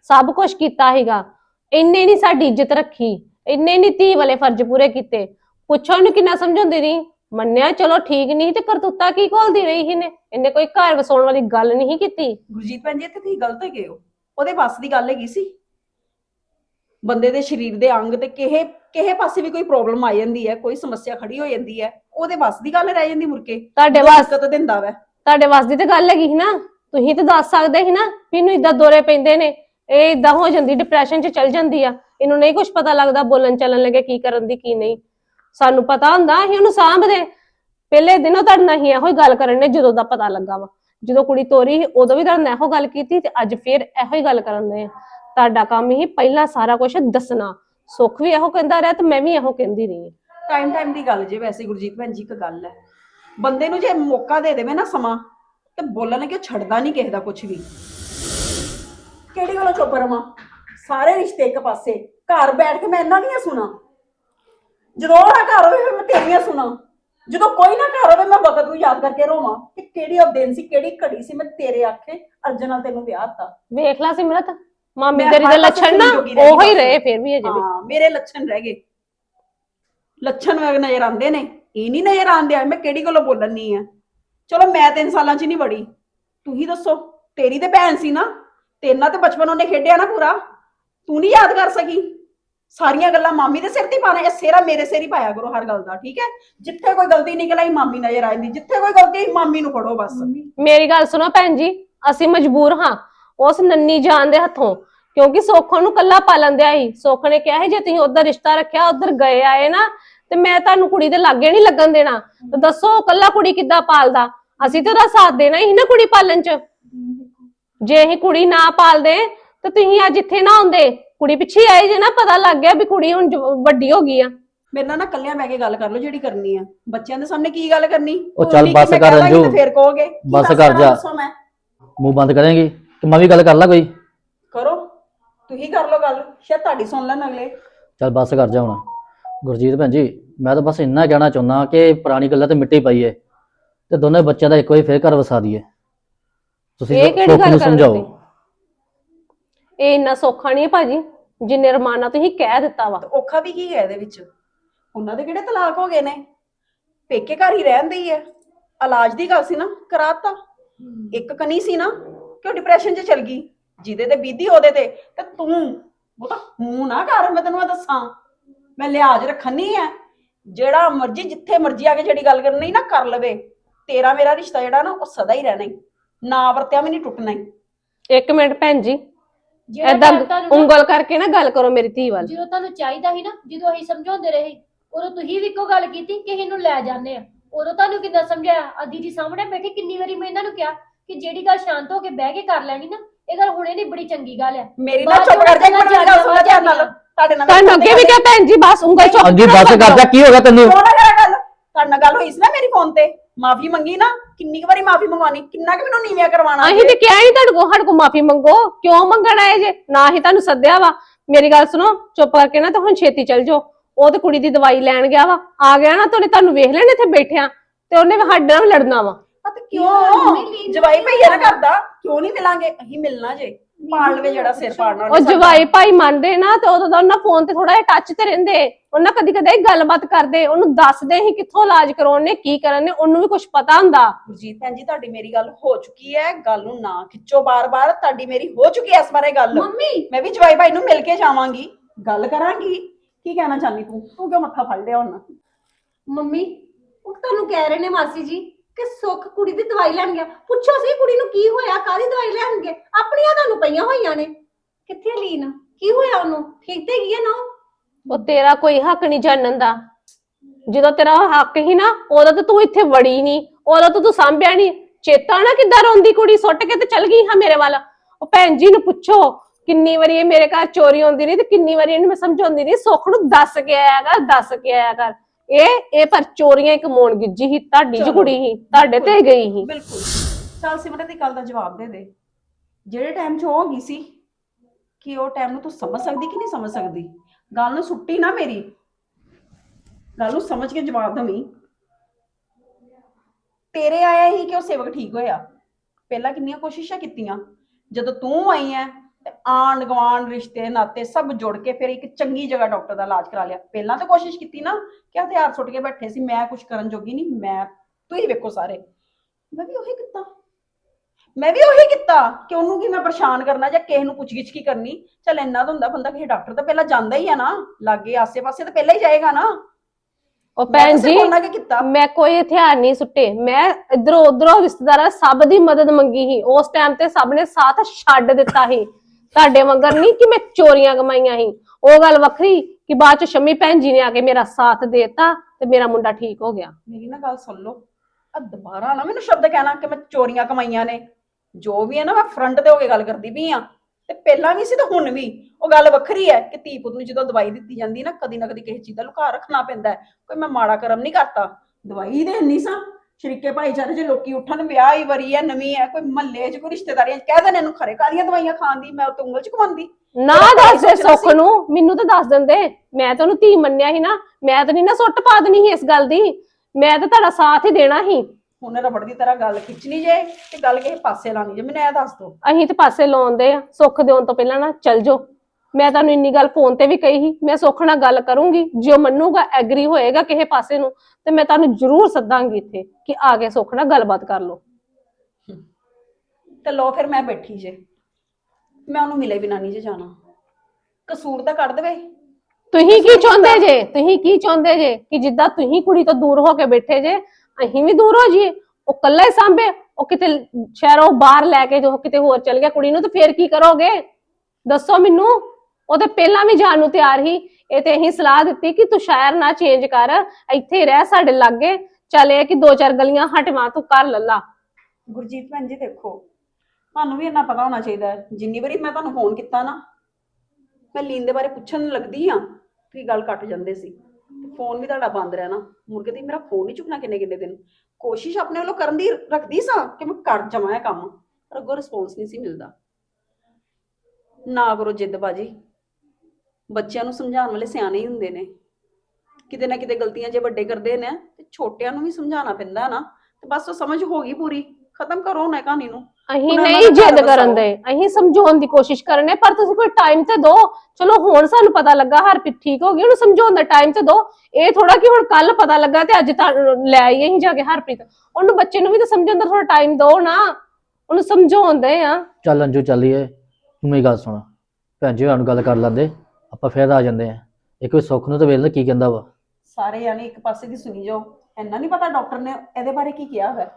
ਸਭ ਕੁਝ ਕੀਤਾ ਹੈਗਾ ਇੰਨੇ ਨਹੀਂ ਸਾਡੀ ਇੱਜ਼ਤ ਰੱਖੀ ਇੰਨੇ ਨਹੀਂ ਧੀ ਵਾਲੇ ਫਰਜ਼ ਪੂਰੇ ਕੀਤੇ। ਪੁੱਛੋ ਇਹਨੂੰ ਕਿੰਨਾ ਸਮਝਾਉਂਦੀ ਰਹੀ। ਮੰਨਿਆ ਚਲੋ ਠੀਕ ਨਹੀਂ ਤੇ ਕਰਤੂਤਾ ਕੀ ਘੋਲਦੀ ਰਹੀ ਇਹਨੇ? ਇਹਨੇ ਕੋਈ ਘਰ ਵਸਾਉਣ ਵਾਲੀ ਗੱਲ ਨਹੀਂ ਕੀਤੀ। ਗੁਰਜੀਤ ਭੈਣ ਜੀ ਇੱਥੇ ਤੁਸੀਂ ਗਲਤ ਹੈਗੇ ਹੋ। ਉਹਦੇ ਵੱਸ ਦੀ ਗੱਲ ਹੈਗੀ ਸੀ। ਬੰਦੇ ਦੇ ਸਰੀਰ ਦੇ ਅੰਗ ਤੇ ਕਿਹੇ ਕਿਹੇ ਪਾਸੇ ਵੀ ਕੋਈ ਪ੍ਰੋਬਲਮ ਆ ਜਾਂਦੀ ਹੈ ਕੋਈ ਸਮੱਸਿਆ ਖੜੀ ਹੋ ਜਾਂਦੀ ਹੈ ਉਹਦੇ ਵੱਸ ਦੀ ਗੱਲ ਰਹਿ ਜਾਂਦੀ ਮੁਰਕੇ। ਤੁਹਾਡੇ ਵਾਸ ਦਿੱਕਤ ਦਿੰਦਾ ਵੈ। ਤੁਹਾਡੇ ਵਾਸ ਦੀ ਤੇ ਗੱਲ ਹੈਗੀ ਸੀ ਨਾ। ਤੁਸੀਂ ਤੇ ਦੱਸ ਸਕਦੇ ਸੀ ਨਾ ਵੀ ਇਹਨੂੰ ਇਦਾਂ ਦੌਰੇ ਪੈਂਦੇ ਨੇ। ਇਹ ਇਦਾਂ ਹੋ ਜਾਂਦੀ ਡਿਪਰੈਸ਼ਨ 'ਚ ਚਲ ਜਾਂਦੀ ਆ। ਇਹਨੂੰ ਨਹੀਂ ਕੁਝ ਪਤਾ ਲੱਗਦਾ ਬੋਲਣ ਚੱਲਣ ਲੱਗੇ ਕੀ ਕਰਨ ਦੀ, ਕੀ ਨਹੀਂ। ਸਾਨੂੰ ਪਤਾ ਹੁੰਦਾ, ਅਸੀਂ ਉਹਨੂੰ ਸਾਂਭਦੇ। ਪਹਿਲੇ ਦਿਨੋਂ ਤੁਹਾਡੇ ਨਾਲ ਹੀ ਇਹੋ ਹੀ ਗੱਲ ਕਰਨ ਨੇ ਜਦੋਂ ਦਾ ਪਤਾ ਲੱਗਾ ਵਾ। ਜਦੋਂ ਕੁੜੀ ਤੋਰੀ ਉਦੋਂ ਵੀ ਤੁਹਾਡੇ ਨਾਲ ਇਹੋ ਗੱਲ ਕੀਤੀ ਤੇ ਅੱਜ ਫੇਰ ਇਹੋ ਹੀ ਗੱਲ ਕਰਨ ਦੇ ਤੁਹਾਡਾ ਕੰਮ ਹੀ ਪਹਿਲਾਂ ਸਾਰਾ ਕੁਝ ਦੱਸਣਾ। ਸੁੱਖ ਵੀ ਇਹੋ ਕਹਿੰਦਾ ਰਿਹਾ ਤੇ ਮੈਂ ਵੀ ਇਹੋ ਕਹਿੰਦੀ ਰਹੀ ਟਾਈਮ ਟਾਈਮ ਦੀ ਗੱਲ ਜੇ ਵੈਸੇ ਗੁਰਜੀਤ ਭੈਣ ਜੀ ਇੱਕ ਗੱਲ ਹੈ। ਬੰਦੇ ਨੂੰ ਜੇ ਮੌਕਾ ਦੇ ਦੇਵੇ ਨਾ ਸਮਾਂ, ਤੇ ਬੋਲਣ ਕਿ ਛੱਡਦਾ ਨਹੀਂ ਕਿਸੇ ਦਾ ਕੁਝ ਵੀ। ਕਿਹੜੀ ਗੱਲੋਂ ਚੁੱਪ ਰਵਾਂ? ਸਾਰੇ ਰਿਸ਼ਤੇ ਇੱਕ ਪਾਸੇ। ਘਰ ਬੈਠ ਕੇ ਮੈਂ ਇਹਨਾਂ ਦੀਆਂ ਸੁਣਾ। ਜਦੋਂ ਉਹਦਾ ਘਰ ਹੋਵੇ ਫਿਰ ਮੈਂ ਤੇਰੀਆਂ ਸੁਣਾ। ਜਦੋਂ ਕੋਈ ਨਾ ਘਰ ਹੋਵੇ ਮੈਂ ਵਕਤ ਨੂੰ ਯਾਦ ਕਰਕੇ ਰੋਵਾਂ ਕਿ ਕਿਹੜੀ ਉਹ ਦਿਨ ਸੀ ਕਿਹੜੀ ਘੜੀ ਸੀ ਮੈਂ ਤੇਰੇ ਆਖੇ ਅਰਜਨ ਨਾਲ ਤੈਨੂੰ ਵਿਆਹ ਦਿੱਤਾ। ਵੇਖ ਲਾ ਸਿਮਰਤ ਮਾਮੀ ਮੈਂ ਤੇਰੀ ਹਰ ਦੇ ਪਾਸੇ ਲੱਛਣ ਨਾ ਸੁਣੀ ਜੋਗੀ ਰਹਿ ਗਈ ਉਹੋ ਹੀ ਬਸ। ਰਹੇ ਫੇਰ ਵੀ ਅਜੇ ਵੀ। ਹਾਂ ਮੇਰੇ ਲੱਛਣ ਰਹਿ ਗਏ। ਲੱਛਣ ਵੇ ਨਜ਼ਰ ਆਉਂਦੇ ਨੇ ਇਹ ਨਹੀਂ ਨਜ਼ਰ ਆਉਂਦੇ ਮੈਂ ਕਿਹੜੀ ਗੱਲੋਂ ਬੋਲਣ ਨਹੀਂ ਆ? ਚਲੋ ਮੈਂ ਤਿੰਨ ਸਾਲਾਂ 'ਚ ਨਹੀਂ ਵੜੀ। ਤੂੰ ਹੀ ਦੱਸੋ ਤੇਰੀ ਤੇ ਭੈਣ ਸੀ ਨਾ? ਤੇਰੇ ਨਾਲ ਤੇ ਬਚਪਨ ਉਹਨੇ ਖੇਡਿਆ ਨਾ ਪੂਰਾ। ਤੂੰ ਨਹੀਂ ਯਾਦ ਕਰ ਸਕੀ। ਸਾਰੀਆਂ ਗੱਲਾਂ ਮਾਮੀ ਦੇ ਸਿਰ ਤੇ ਪਾਣਾ ਇਹ ਸੇਰਾ ਮੇਰੇ ਸਿਰ ਹੀ ਪਾਇਆ ਕਰੋ ਹਰ ਗੱਲ ਦਾ ਠੀਕ ਹੈ? ਜਿੱਥੇ ਕੋਈ ਗਲਤੀ ਨਿਕਲ ਆਈ ਮਾਮੀ ਨਜ਼ਰ ਆ ਜਾਂਦੀ। ਜਿੱਥੇ ਕੋਈ ਗਲਤੀ ਆਈ ਮਾਮੀ ਨੂੰ ਫੜੋ ਬਸ। ਮੇਰੀ ਗੱਲ ਸੁਣੋ ਭੈਣ ਜੀ ਅਸੀਂ ਮਜਬੂਰ ਹਾਂ ਉਸ ਨੰਨੀ ਜਾਨ ਦੇ ਹੱਥੋਂ ਕਿਉਂਕਿ ਸੋਖਣ ਨੂੰ ਕੱਲਾ ਪਾਲਣ ਦਿਆ ਸੀ। ਸੁੱਖ ਨੇ ਕਿਹਾ ਸੀ ਜੇ ਤੁਸੀਂ ਉਧਰ ਰਿਸ਼ਤਾ ਰੱਖਿਆ ਉਧਰ ਗਏ ਆਏ ਨਾ ਤੇ ਮੈਂ ਤੁਹਾਨੂੰ ਕੁੜੀ ਦੇ ਲਾਗੇ ਨਹੀਂ ਲੱਗਣ ਦੇਣਾ। ਤੇ ਦੱਸੋ ਕੱਲਾ ਕੁੜੀ ਕਿੱਦਾਂ ਪਾਲਦਾ? ਅਸੀਂ ਤੇ ਉਹਦਾ ਸਾਥ ਦੇਣਾ ਹੀ ਨਾ ਕੁੜੀ ਪਾਲਣ ਚ। ਜੇ ਅਸੀਂ ਕੁੜੀ ਨਾ ਪਾਲਦੇ ਤੇ ਤੁਸੀਂ ਅੱਜ ਇੱਥੇ ਨਾ ਆਉਂਦੇ। ਕੁੜੀ ਪਿੱਛੇ ਆਏ ਜੇ ਨਾ ਪਤਾ ਲੱਗ ਗਿਆ ਵੀ ਕੁੜੀ ਹੁਣ ਜ- ਵੱਡੀ ਹੋ ਗਈ ਆ। ਮੇਰੇ ਨਾਲ ਨਾ ਕੱਲਿਆਂ ਬਹਿ ਕੇ ਗੱਲ ਕਰ ਲਓ ਜਿਹੜੀ ਕਰਨੀ ਆ। ਬੱਚਿਆਂ ਦੇ ਸਾਹਮਣੇ ਕੀ ਗੱਲ ਕਰਨੀ? ਉਹ ਚੱਲ ਬੱਸ ਮੈਂ ਕਰ ਅੰਜੂ। ਤੇ ਫੇਰ ਕਹੋਗੇ। ਕੀ ਬੱਸ ਕਰ ਕਰਾਂ ਜਾ। ਦੱਸੋ ਮੈਂ। ਮੂੰਹ ਬੰਦ ਕਰੇਂਗੀ? ਕਿ ਮੈਂ ਵੀ ਗੱਲ ਕਰ ਲਾ ਕੋਈ? ਕਰੋ। ਤੁਸੀਂ ਕਰ ਲਓ ਗੱਲ। ਸ਼ਾਇਦ ਤੁਹਾਡੀ ਸੁਣ ਲੈਣ ਅਗਲੇ। ਚੱਲ ਬੱਸ ਕਰ ਜਾ ਹੁਣ। ਗੁਰਜੀਤ ਭੈਣ ਜੀ ਮੈਂ ਤਾਂ ਬਸ ਇੰਨਾ ਕਹਿਣਾ ਚਾਹੁੰਦਾ ਕਿ ਪੁਰਾਣੀ ਗੱਲਾਂ ਤੇ ਮਿੱਟੀ ਪਾਈਏ ਤੇ ਦੋਨੇ ਬੱਚਿਆਂ ਦਾ ਇੱਕ ਵਾਰੀ ਫੇਰ ਘਰ ਵਸਾ ਦਈਏ। ਤੁਸੀਂ ਇਹ ਕਿਹੜੀ ਗੱਲ ਸਮਝਾਓ? ਇਹ ਇੰਨਾ ਸੌਖਾ ਨਹੀਂ ਹੈ ਭਾਜੀ ਜਿੰਨੇ ਰਮਾਨਾ ਤੁਸੀਂ ਕਹਿ ਦਿੱਤਾ ਵਾ। ਔਖਾ ਵੀ ਕੀ ਹੈ ਇਹਦੇ ਵਿੱਚ? ਉਹਨਾਂ ਦੇ ਕਿਹੜੇ ਤਲਾਕ ਹੋ ਗਏ ਨੇ? ਪੇਕੇ ਘਰ ਹੀ ਰਹਿੰਦੇ ਹੀ ਹੈ। ਇਲਾਜ ਦੀ ਗੱਲ ਸੀ ਨਾ ਕਰਾਤਾ। ਇੱਕ ਕਨੀ ਸੀ ਨਾ ਕਿ ਉਹ ਡਿਪਰੈਸ਼ਨ 'ਚ ਚਲ ਗਈ। ਜਿਹਦੇ ਤੇ ਬੀਤੀ ਉਹਦੇ ਤੇ। ਤੇ ਤੂੰ ਉਹ ਤਾਂ ਹੂੰ ਨਾ ਕਰ ਮੈਂ ਤੈਨੂੰ ਇਹ ਦੱਸਾਂ। ਮੈਂ ਲਿਹਾਜ਼ ਰੱਖਣੀ ਹੈ। ਜਿਹੜਾ ਮਰਜ਼ੀ ਜਿੱਥੇ ਮਰਜ਼ੀ ਆ ਕੇ ਜਿਹੜੀ ਗੱਲ ਕਰਨੀ ਨਾ ਕਰ ਲਵੇ। ਤੇਰਾ ਮੇਰਾ ਰਿਸ਼ਤਾ ਜਿਹੜਾ ਨਾ ਉਹ ਸਦਾ ਹੀ ਰਹਿਣਾ ਹੀ। ਨਾ ਵਰਤਿਆ ਵੀ ਨਹੀਂ ਟੁੱਟਣਾ ਹੀ। ਇੱਕ ਮਿੰਟ ਭੈਣ ਜੀ ਜਿਹੜਾ ਏਦਾਂ time ਤੁਹਾਨੂੰ ਨਾ- ਉਂਗਲ ਕਰਕੇ ਨਾ ਗੱਲ ਕਰੋ ਮੇਰੀ ਧੀ ਵੱਲ। ਜਦੋਂ ਤੁਹਾਨੂੰ ਚਾਹੀਦਾ ਸੀ ਨਾ ਜਦੋਂ ਅਸੀਂ ਸਮਝਾਉਂਦੇ ਰਹੇ ਉਦੋਂ ਤੁਸੀਂ ਵੀ ਇੱਕੋ ਗੱਲ ਕੀਤੀ ਕਿ ਇਹਨੂੰ ਲੈ ਜਾਂਦੇ ਆ ਉਦੋਂ ਤੁਹਾਨੂੰ ਕਿੱਦਾਂ ਸਮਝਾਇਆ? ਆ ਦੀਦੀ ਸਾਹਮਣੇ ਬੈਠੇ ਕਿੰਨੀ ਵਾਰੀ ਮੈਂ ਇਹਨਾਂ ਨੂੰ ਕਿਹਾ ਕਿ ਜਿਹੜੀ ਗੱਲ ਸ਼ਾਂਤ ਹੋ ਕੇ ਬਹਿ ਕੇ ਕਰ ਲੈਣੀ ਨਾ ਇਹ ਗੱਲ ਹੁਣੇ ਨਹੀਂ ਬੜੀ ਚੰਗੀ ਗੱਲ ਆ ਮੇਰੀ ਨਾ ਬਾਅਦ ਚੁੱਪ ਚੋਂ ਕਰ ਜਾ ਇੱਕ ਮਿੰਟ ਗੱਲ ਸੁਣ ਧਿਆਨ ਨਾਲ। ਤੁਹਾਡੇ ਨਾਲ ਤੁਹਾਨੂੰ ਅੱਗੇ ਵੀ ਕਿਹਾ ਭੈਣ ਜੀ ਬਸ ਉਂਗਲ ਚੁੱਕ ਹਾਂਜੀ ਬੱਸ ਕਰ ਜਾ ਕੀ ਹੋ ਗਿਆ ਤੈਨੂੰ? ਕਿਉਂ ਨਾ ਕਰਾਂ ਗੱਲ ਤੁਹਾਡੇ ਨਾਲ ਗੱਲ ਹੋਈ ਸੀ ਨਾ ਮੇਰੀ ਫੋਨ ਤੇ? ਮਾਫੀ ਮੰਗੀ ਨਾ ਕਿੰਨੀ ਕੁ ਵਾਰੀ ਮਾਫੀ ਮੰਗਵਾਣੀ ਕਿੰਨਾ ਕਿ ਮੈਨੂੰ ਨੀਵਿਆਂ ਕਰਵਾਉਣਾ ਅਸੀਂ ਤੇ ਕਿਹਾ ਹੀ ਤੁਹਾਡੇ ਕੋਲ ਸਾਡੇ ਕੋਲ ਮਾਫੀ ਮੰਗੋ ਕਿਉਂ ਮੰਗਣ ਆਏ ਜੇ? ਨਾ ਹੀ ਤੁਹਾਨੂੰ ਸੱਦਿਆ ਵਾ। ਮੇਰੀ ਗੱਲ ਸੁਣੋ ਚੁੱਪ ਕਰਕੇ ਨਾ ਤੇ ਹੁਣ ਛੇਤੀ ਚੱਲ ਜਾਓ। ਉਹ ਤੇ ਕੁੜੀ ਦੀ ਦਵਾਈ ਲੈਣ ਗਿਆ ਵਾ। ਆ ਗਿਆ ਨਾ ਤੁਹਾਡੇ ਤੁਹਾਨੂੰ ਵੇਖ ਲੈਣ ਇੱਥੇ ਬੈਠਿਆ। ਤੇ ਉਹਨੇ ਸਾਡੇ ਨਾਲ ਲੜਨਾ ਵਾ। ਤੇ ਕਿਉਂ ਜਵਾਈ ਭਈਆ ਨਾ ਕਰਦਾ ਕਿਉਂ ਨਹੀਂ ਮਿਲਾਂਗੇ? ਅਸੀਂ ਮਿਲਣਾ ਜੇ। ਪਾੜ ਲਵੇ ਜਿਹੜਾ ਸਿਰ ਪਾੜਨਾ ਉਹ ਉਹਨੇ ਸਾਡਾ। ਜਵਾਈ ਭਾਈ ਮੰਨਦੇ ਨਾ ਤੇ ਉਦੋਂ ਤਾਂ ਉਹਨਾਂ ਫੋਨ ਤੇ ਥੋੜਾ ਜਿਹਾ ਟੱਚ ਤੇ ਰਹਿੰਦੇ। ਉਹਨਾਂ ਕਦੀ ਕਦੇ ਗੱਲਬਾਤ ਕਰਦੇ। ਉਹਨੂੰ ਦੱਸਦੇ ਸੀ ਕਿੱਥੋਂ ਇਲਾਜ ਕਰਾਉਣੇ ਕੀ ਕਰਨੇ ਉਹਨੂੰ ਵੀ ਕੁਝ ਪਤਾ ਹੁੰਦਾ। ਗੁਰਜੀਤ ਭੈਣ ਜੀ ਤੁਹਾਡੀ ਮੇਰੀ ਗੱਲ ਹੋ ਚੁੱਕੀ ਹੈ। ਗੱਲ ਨੂੰ ਨਾ ਖਿੱਚੋ ਬਾਰ-ਬਾਰ। ਤੁਹਾਡੀ ਮੇਰੀ ਹੋ ਚੁੱਕੀ ਹੈ ਇਸ ਬਾਰੇ ਗੱਲ। ਮੰਮੀ! ਮੈਂ ਵੀ ਜਵਾਈ ਭਾਈ ਨੂੰ ਮਿਲ ਕੇ ਜਾਵਾਂਗੀ। ਗੱਲ ਕਰਾਂਗੀ। ਕੀ ਕਹਿਣਾ ਚਾਹਨੀ ਤੂੰ? ਤੂੰ ਕਿਉਂ ਮੱਥਾ ਫੜ ਲਿਆ ਹੁਣ ਮੰਮੀ ਉਹ ਤੁਹਾਨੂੰ ਕਹਿ ਰਹੇ ਨੇ ਮਾਸੀ ਜੀ। ਕਿ ਸੁੱਖ ਕੁੜੀ ਦੀ ਦਵਾਈ ਲੈਣ ਗਿਆ ਪੁੱਛੋ ਸੀ ਕੁੜੀ ਨੂੰ ਕੀ ਹੋਇਆ ਕਾਦੀ ਦਵਾਈ ਲੈਣ ਗਏ ਆਪਣੀਆਂ ਤੁਹਾਨੂੰ ਪਈਆਂ ਹੋਈਆਂ ਨੇ। ਕਿੱਥੇ ਲੀਨ? ਕੀ ਹੋਇਆ ਉਹਨੂੰ? ਠੀਕ ਤੇ ਗਈ ਹੈ ਨਾ ਉਹ? ਉਹ ਤੇਰਾ ਕੋਈ ਹੱਕ ਨਹੀਂ ਜਾਣਨ ਦਾ। ਜਦੋਂ ਤੇਰਾ ਹੱਕ ਹੀ ਨਾ, ਉਦੋਂ ਤਾਂ ਤੂੰ ਇੱਥੇ ਵੜੀ ਨਹੀਂ। ਉਦੋਂ ਤਾਂ ਤੂੰ ਸਾਂਭਿਆ ਨਹੀਂ। ਚੇਤਾ ਨਾ ਕਿੱਦਾਂ ਰੋਂਦੀ ਕੁੜੀ, ਸੁੱਟ ਕੇ ਤੇ ਚਲ ਗਈ ਹਾਂ ਮੇਰੇ ਵੱਲ। ਉਹ ਭੈਣ ਜੀ ਨੂੰ ਪੁੱਛੋ, ਕਿੰਨੀ ਵਾਰੀ ਇਹ ਮੇਰੇ ਘਰ ਚੋਰੀ ਆਉਂਦੀ ਰਹੀ ਤੇ ਕਿੰਨੀ ਵਾਰੀ ਇਹਨੂੰ ਮੈਂ ਸਮਝਾਉਂਦੀ ਰਹੀ, ਸੁੱਖ ਨੂੰ ਦੱਸ ਕੇ ਆਇਆ ਕਰ, ਦੱਸ ਕੇ ਆਇਆ ਕਰ। ਇਹ ਇਹ ਪਰ ਚੋਰੀਆਂ ਇੱਕ ਮੋਣ ਗਿੱਜੀ ਹੀ ਤੁਹਾਡੀ। ਚ ਕੁੜੀ ਹੀ ਤੁਹਾਡੇ ਤੇ ਗਈ ਹੀ ਬਿਲਕੁਲ। ਚੱਲ ਦੀ ਗੱਲ ਦਾ ਜਵਾਬ ਦੇ ਦੇ। ਜਿਹੜੇ ਟਾਈਮ 'ਚ ਉਹ ਹੋ ਗਈ ਸੀ ਕਿ ਉਹ ਟਾਈਮ ਨੂੰ ਤੂੰ ਸਮਝ ਸਕਦੀ ਕਿ ਨਹੀਂ ਸਮਝ ਸਕਦੀ? ਗੱਲ ਨੂੰ ਸੁੱਟੀ ਨਾ ਮੇਰੀ। ਗੱਲ ਨੂੰ ਸਮਝ ਕੇ ਜਵਾਬ ਦਵੀਂ। ਤੇਰੇ ਆਇਆ ਹੀ ਕਿ ਉਹ ਸੇਵਕ ਠੀਕ ਹੋਇਆ? ਪਹਿਲਾਂ ਕਿੰਨੀਆਂ ਕੋਸ਼ਿਸ਼ਾਂ ਕੀਤੀਆਂ? ਜਦੋਂ ਤੂੰ ਆਈ ਐ ਤੇ ਆਂਢ ਗੁਆਂਢ ਰਿਸ਼ਤੇ ਨਾਤੇ ਸਭ ਜੁੜ ਕੇ ਫਿਰ ਇੱਕ ਚੰਗੀ ਜਗ੍ਹਾ ਡਾਕਟਰ ਦਾ ਇਲਾਜ ਕਰਾ ਲਿਆ। ਪਹਿਲਾਂ ਤਾਂ ਕੋਸ਼ਿਸ਼ ਕੀਤੀ ਨਾ ਕਿ ਹਥਿਆਰ ਸੁੱਟ ਕੇ ਬੈਠੇ ਸੀ ਮੈਂ ਕੁਝ ਕਰਨ ਜੋਗੀ ਨਹੀਂ ਮੈਂ ਤੁਸੀਂ ਵੇਖੋ ਸਾਰੇ। ਮੈਂ ਵੀ ਉਹੀ ਕੀਤਾ। ਮੈਂ ਵੀ ਉਹੀ ਕੀਤਾ ਕਿ ਉਹਨੂੰ ਕੀ ਮੈਂ ਪਰੇਸ਼ਾਨ ਕਰਨਾ ਜਾਂ ਕਿਸੇ ਨੂੰ ਪੁੱਛਗਿੱਛ ਕੀ ਕਰਨੀ। ਚੱਲ ਇੰਨਾ ਤਾਂ ਹੁੰਦਾ ਬੰਦਾ ਕਿਸੇ ਡਾਕਟਰ ਤਾਂ ਪਹਿਲਾਂ ਜਾਂਦਾ ਹੀ ਆ ਨਾ। ਲਾਗੇ ਆਸੇ-ਪਾਸੇ ਤਾਂ ਪਹਿਲਾਂ ਹੀ ਜਾਏਗਾ ਨਾ। ਉਹ ਭੈਣ ਜੀ ਉਹਨਾਂ ਕੇ ਕੀਤਾ। ਮੈਂ ਕੋਈ ਹਥਿਆਰ ਨਹੀਂ ਸੁੱਟੇ। ਮੈਂ ਇਧਰੋਂ ਉਧਰੋਂ ਰਿਸ਼ਤੇਦਾਰਾਂ ਸਭ ਦੀ ਮਦਦ ਮੰਗੀ ਸੀ। ਉਸ ਟਾਈਮ ਤੇ ਸਭ ਨੇ ਸਾਥ ਛੱਡ ਦਿੱਤਾ ਸੀ। ਤੁਹਾਡੇ ਵਾਂਗਰ ਨਹੀਂ ਕਿ ਮੈਂ ਚੋਰੀਆਂ ਕਮਾਈਆਂ ਸੀ। ਉਹ ਗੱਲ ਵੱਖਰੀ ਕਿ ਬਾਅਦ ਚ ਸ਼ਮੀ ਭੈਣ ਜੀ ਨੇ ਆ ਕੇ ਮੇਰਾ ਸਾਥ ਦੇਤਾ ਤੇ ਮੇਰਾ ਮੁੰਡਾ ਠੀਕ ਹੋ ਗਿਆ। ਮੇਰੀ ਨਾ ਗੱਲ ਸੁਣ ਲਓ। ਆ ਦੁਬਾਰਾ ਨਾ ਮੈਨੂੰ ਸ਼ਬਦ ਕਹਿਣਾ ਕਿ ਮੈਂ ਚੋਰੀਆਂ ਕਮਾਈਆਂ ਨੇ। ਜੋ ਵੀ ਹੈ ਨਾ, ਮੈਂ ਫਰੰਟ ਤੇ ਹੋ ਕੇ ਗੱਲ ਕਰਦੀ ਪਈ ਆ ਤੇ ਪਹਿਲਾਂ ਵੀ ਸੀ ਤੇ ਹੁਣ ਵੀ। ਉਹ ਗੱਲ ਵੱਖਰੀ ਹੈ ਕਿ ਧੀ ਪੁੱਤ ਨੂੰ ਜਦੋਂ ਦਵਾਈ ਦਿੱਤੀ ਜਾਂਦੀ ਨਾ, ਕਦੀ ਨਾ ਕਦੀ ਕਿਸੇ ਚੀਜ਼ ਦਾ ਲੁਕਾ ਰੱਖਣਾ ਪੈਂਦਾ ਹੈ। ਕੋਈ ਮੈਂ ਮਾੜਾ ਕਰਮ ਨਹੀਂ ਕਰਤਾ। ਦਵਾਈ ਦੇ ਨਹੀਂ ਸਾਂ। ਸ਼ਰੀਕੇ ਭਾਈਚਾਰੇ ਜੇ ਲੋਕੀ ਉੱਠਣ ਵਿਆਹ ਹੀ ਵਰੀ ਹੈ ਨਵੀਂ ਹੈ ਕੋਈ ਮਹੱਲੇ 'ਚ ਕੋਈ ਰਿਸ਼ਤੇਦਾਰੀਆਂ 'ਚ ਕਹਿ ਦੇਣ ਇਹਨੂੰ ਖਰੇ ਕਾਲੀਆਂ ਦਵਾਈਆਂ ਖਾਣ ਦੀ ਮੈਂ ਉਹ ਉਂਗਲ 'ਚ ਘੁਮਾਉਂਦੀ। ਨਾ ਦੱਸ ਦੇ ਸੁੱਖ। ਨੂੰ ਮੈਨੂੰ ਤਾਂ ਦੱਸ ਦਿੰਦੇ ਮੈਂ ਤਾਂ ਉਹਨੂੰ ਧੀ ਮੰਨਿਆ ਸੀ ਨਾ ਮੈਂ ਤਾਂ ਨਹੀਂ ਨਾ ਸੁੱਟ ਪਾ ਦੇਣੀ ਸੀ ਇਸ ਗੱਲ ਦੀ ਮੈਂ ਤਾਂ ਤੁਹਾਡਾ ਸਾਥ ਹੀ ਦੇਣਾ ਸੀ। ਹੁਣ ਰਬੜ ਦੀ ਤਰ੍ਹਾਂ ਗੱਲ ਖਿੱਚਣੀ ਜੇ ਤੇ ਗੱਲ ਕਿਸੇ ਪਾਸੇ ਲਾਣੀ ਜੇ ਮੈਨੂੰ ਇਹ ਦੱਸ ਦੋ। ਅਸੀਂ ਤੇ ਪਾਸੇ ਲਾਉਂਦੇ ਆ ਸੁੱਖ ਦੇਉਣ ਤੋਂ ਪਹਿਲਾਂ ਨਾ ਚੱਲ ਜਾਓ। ਮੈਂ ਤੁਹਾਨੂੰ ਇੰਨੀ ਗੱਲ ਫੋਨ ਤੇ ਵੀ ਕਹੀ ਸੀ ਮੈਂ ਸੁੱਖ ਨਾਲ ਗੱਲ ਕਰੂੰਗੀ ਜੇ ਉਹ ਮੰਨੂਗਾ ਐਗਰੀ ਹੋਏਗਾ ਕਿਸੇ ਪਾਸੇ ਨੂੰ ਤੇ ਮੈਂ ਤੁਹਾਨੂੰ ਜ਼ਰੂਰ ਸੱਦਾਂਗੀ ਇੱਥੇ ਕਿ ਆ ਕੇ ਸੁੱਖ ਨਾਲ ਗੱਲਬਾਤ ਕਰ ਲਓ। ਤੇ ਲੋ ਫਿਰ ਮੈਂ ਬੈਠੀ ਜੇ ਮੈਂ ਉਹਨੂੰ ਮਿਲੇ ਬਿਨਾਂ ਨਹੀਂ ਜੇ ਜਾਣਾ। ਕਸੂਰ ਤਾਂ ਕੱਢ ਦੇਵੇ। ਤੁਸੀਂ ਕੀ ਚਾਹੁੰਦੇ ਜੇ? ਤੁਸੀਂ ਕੀ ਚਾਹੁੰਦੇ ਜੇ ਕਿ ਜਿੱਦਾਂ ਤੁਸੀਂ ਕੁੜੀ ਤੋਂ ਦੂਰ ਹੋ ਕੇ ਬੈਠੇ ਜੇ ਅਸੀਂ ਵੀ ਦੂਰ ਹੋ ਜਾਈਏ। ਉਹ ਕੱਲਾ ਹੀ ਸਾਂਭੇ ਉਹ ਕਿਤੇ ਸ਼ਹਿਰੋਂ ਬਾਹਰ ਲੈ ਕੇ ਜੋ ਕਿਤੇ ਹੋਰ ਚਲ ਗਿਆ ਕੁੜੀ ਨੂੰ ਤੇ ਫੇਰ ਕੀ ਕਰੋਗੇ? ਦੱਸੋ ਮੈਨੂੰ। ਉਹ ਤੇ ਪਹਿਲਾਂ ਵੀ ਜਾਣ ਨੂੰ ਤਿਆਰ ਸੀ। ਇਹ ਤੇ ਅਸੀਂ ਸਲਾਹ ਦਿੱਤੀ ਕਿ ਤੂੰ ਸ਼ਹਿਰ ਨਾ ਚੇਂਜ ਕਰ। ਇੱਥੇ ਹੀ ਰਹਿ ਸਾਡੇ ਲਾਗੇ। ਚੱਲ ਇਹ ਕਿ ਦੋ ਚਾਰ ਗਲੀਆਂ ਹਟਵਾ, ਤੂੰ ਕਰ ਲੱਲਾ ਗੁਰਜੀਤ ਭੈਣ ਜੀ, ਦੇਖੋ, ਤੁਹਾਨੂੰ ਵੀ ਇੰਨਾ ਪਤਾ ਹੋਣਾ ਚਾਹੀਦਾ ਹੈ। ਜਿੰਨੀ ਵਾਰੀ ਮੈਂ ਤੁਹਾਨੂੰ ਫੋਨ ਕੀਤਾ ਨਾ, ਮੈਂ ਲੀਨ ਦੇ ਬਾਰੇ ਪੁੱਛਣ ਲੱਗੀ ਆ ਤੁਸੀਂ ਗੱਲ ਕੱਟ ਜਾਂਦੇ ਸੀ। ਫੋਨ ਵੀ ਤੁਹਾਡਾ ਬੰਦ ਰਿਹਾ ਨਾ ਮੁੜ ਮੇਰਾ ਫੋਨ ਨਹੀਂ ਚੁੱਕਣਾ ਕਿੰਨੇ ਕਿੰਨੇ ਦਿਨ। ਕੋਸ਼ਿਸ਼ ਆਪਣੇ ਵੱਲੋਂ ਕਰਨ ਦੀ ਰੱਖਦੀ ਸਾਂ ਕਿ ਮੈਂ ਕਰ ਜਾਵਾਂ ਇਹ ਕੰਮ, ਪਰ ਅੱਗੋਂ ਰਿਸਪੌਂਸ ਨਹੀਂ ਸੀ ਮਿਲਦਾ। ਨਾ ਕਰੋ ਜਿੱਦ ਬਾਜੀ। ਬੱਚਿਆਂ ਨੂੰ ਸਮਝਾਉਣ ਵਾਲੇ ਸਿਆਣੇ ਹੀ ਹੁੰਦੇ ਨੇ। ਕਿਤੇ ਨਾ ਕਿਤੇ ਗਲਤੀਆਂ ਜੇ ਵੱਡੇ ਕਰਦੇ ਨੇ ਤੇ ਛੋਟਿਆਂ ਨੂੰ ਵੀ ਸਮਝਾਉਣਾ ਪੈਂਦਾ ਨਾ। ਤੇ ਬਸ ਉਹ ਸਮਝ ਹੋ ਗਈ ਪੂਰੀ। ਖਤਮ ਕਰੋ ਨਾ ਇਹ ਕਹਾਣੀ ਨੂੰ। ਉਹਨਾਂ ਨਹੀਂ ਦਾ ਜਿੱਦ ਕਰਨ। ਦੇ। ਅਸੀਂ ਸਮਝਾਉਣ ਦੀ ਕੋਸ਼ਿਸ਼ ਕਰਨੇ ਪਰ ਤੁਸੀਂ ਕੋਈ ਟਾਈਮ ਤੇ ਦਿਓ ਚਲੋ ਹੁਣ ਸਾਨੂੰ ਪਤਾ ਲੱਗਾ ਹਰਪ੍ਰੀਤ ਠੀਕ ਹੋ ਗਈ ਉਹਨੂੰ ਸਮਝਾਉਣ ਦਾ ਟਾਈਮ ਤੇ ਦਿਓ ਇਹ ਥੋੜਾ ਕਿ ਹੁਣ ਕੱਲ ਪਤਾ ਲੱਗਾ ਤੇ ਅੱਜ ਤਾਂ ਲੈ ਆਈਏ ਅਸੀਂ ਜਾ ਕੇ ਹਰਪ੍ਰੀਤ। ਉਹਨੂੰ ਬੱਚੇ ਨੂੰ ਵੀ ਤਾਂ ਸਮਝਣ ਦਾ ਥੋੜਾ ਟਾਈਮ ਦਿਓ ਨਾ। ਉਹਨੂੰ ਸਮਝਾਉਂਦੇ ਆ। ਚੱਲ ਅੰਜੂ ਚੱਲੀਏ। ਤੂੰ ਮੇਰੀ ਗੱਲ ਸੁਣ। ਭੈਣ ਜੀ ਹੁਣ ਗੱਲ ਕਰ ਲੈਂਦੇ। ਆਪਾਂ ਫਿਰ ਆ ਜਾਂਦੇ ਆ ਇੱਕ ਵਾਰ ਸੁੱਖ ਨੂੰ ਤਾਂ ਵੇਖ ਲੈ ਕੀ ਕਹਿੰਦਾ ਵਾ। ਸਾਰੇ ਯਾਨੀ ਇੱਕ ਪਾਸੇ ਦੀ ਸੁਣੀ ਜਾਓ। ਇੰਨਾ ਨਹੀਂ ਪਤਾ ਡਾਕਟਰ ਨੇ ਇਹਦੇ ਬਾਰੇ ਕੀ ਕਿਹਾ ਹੈ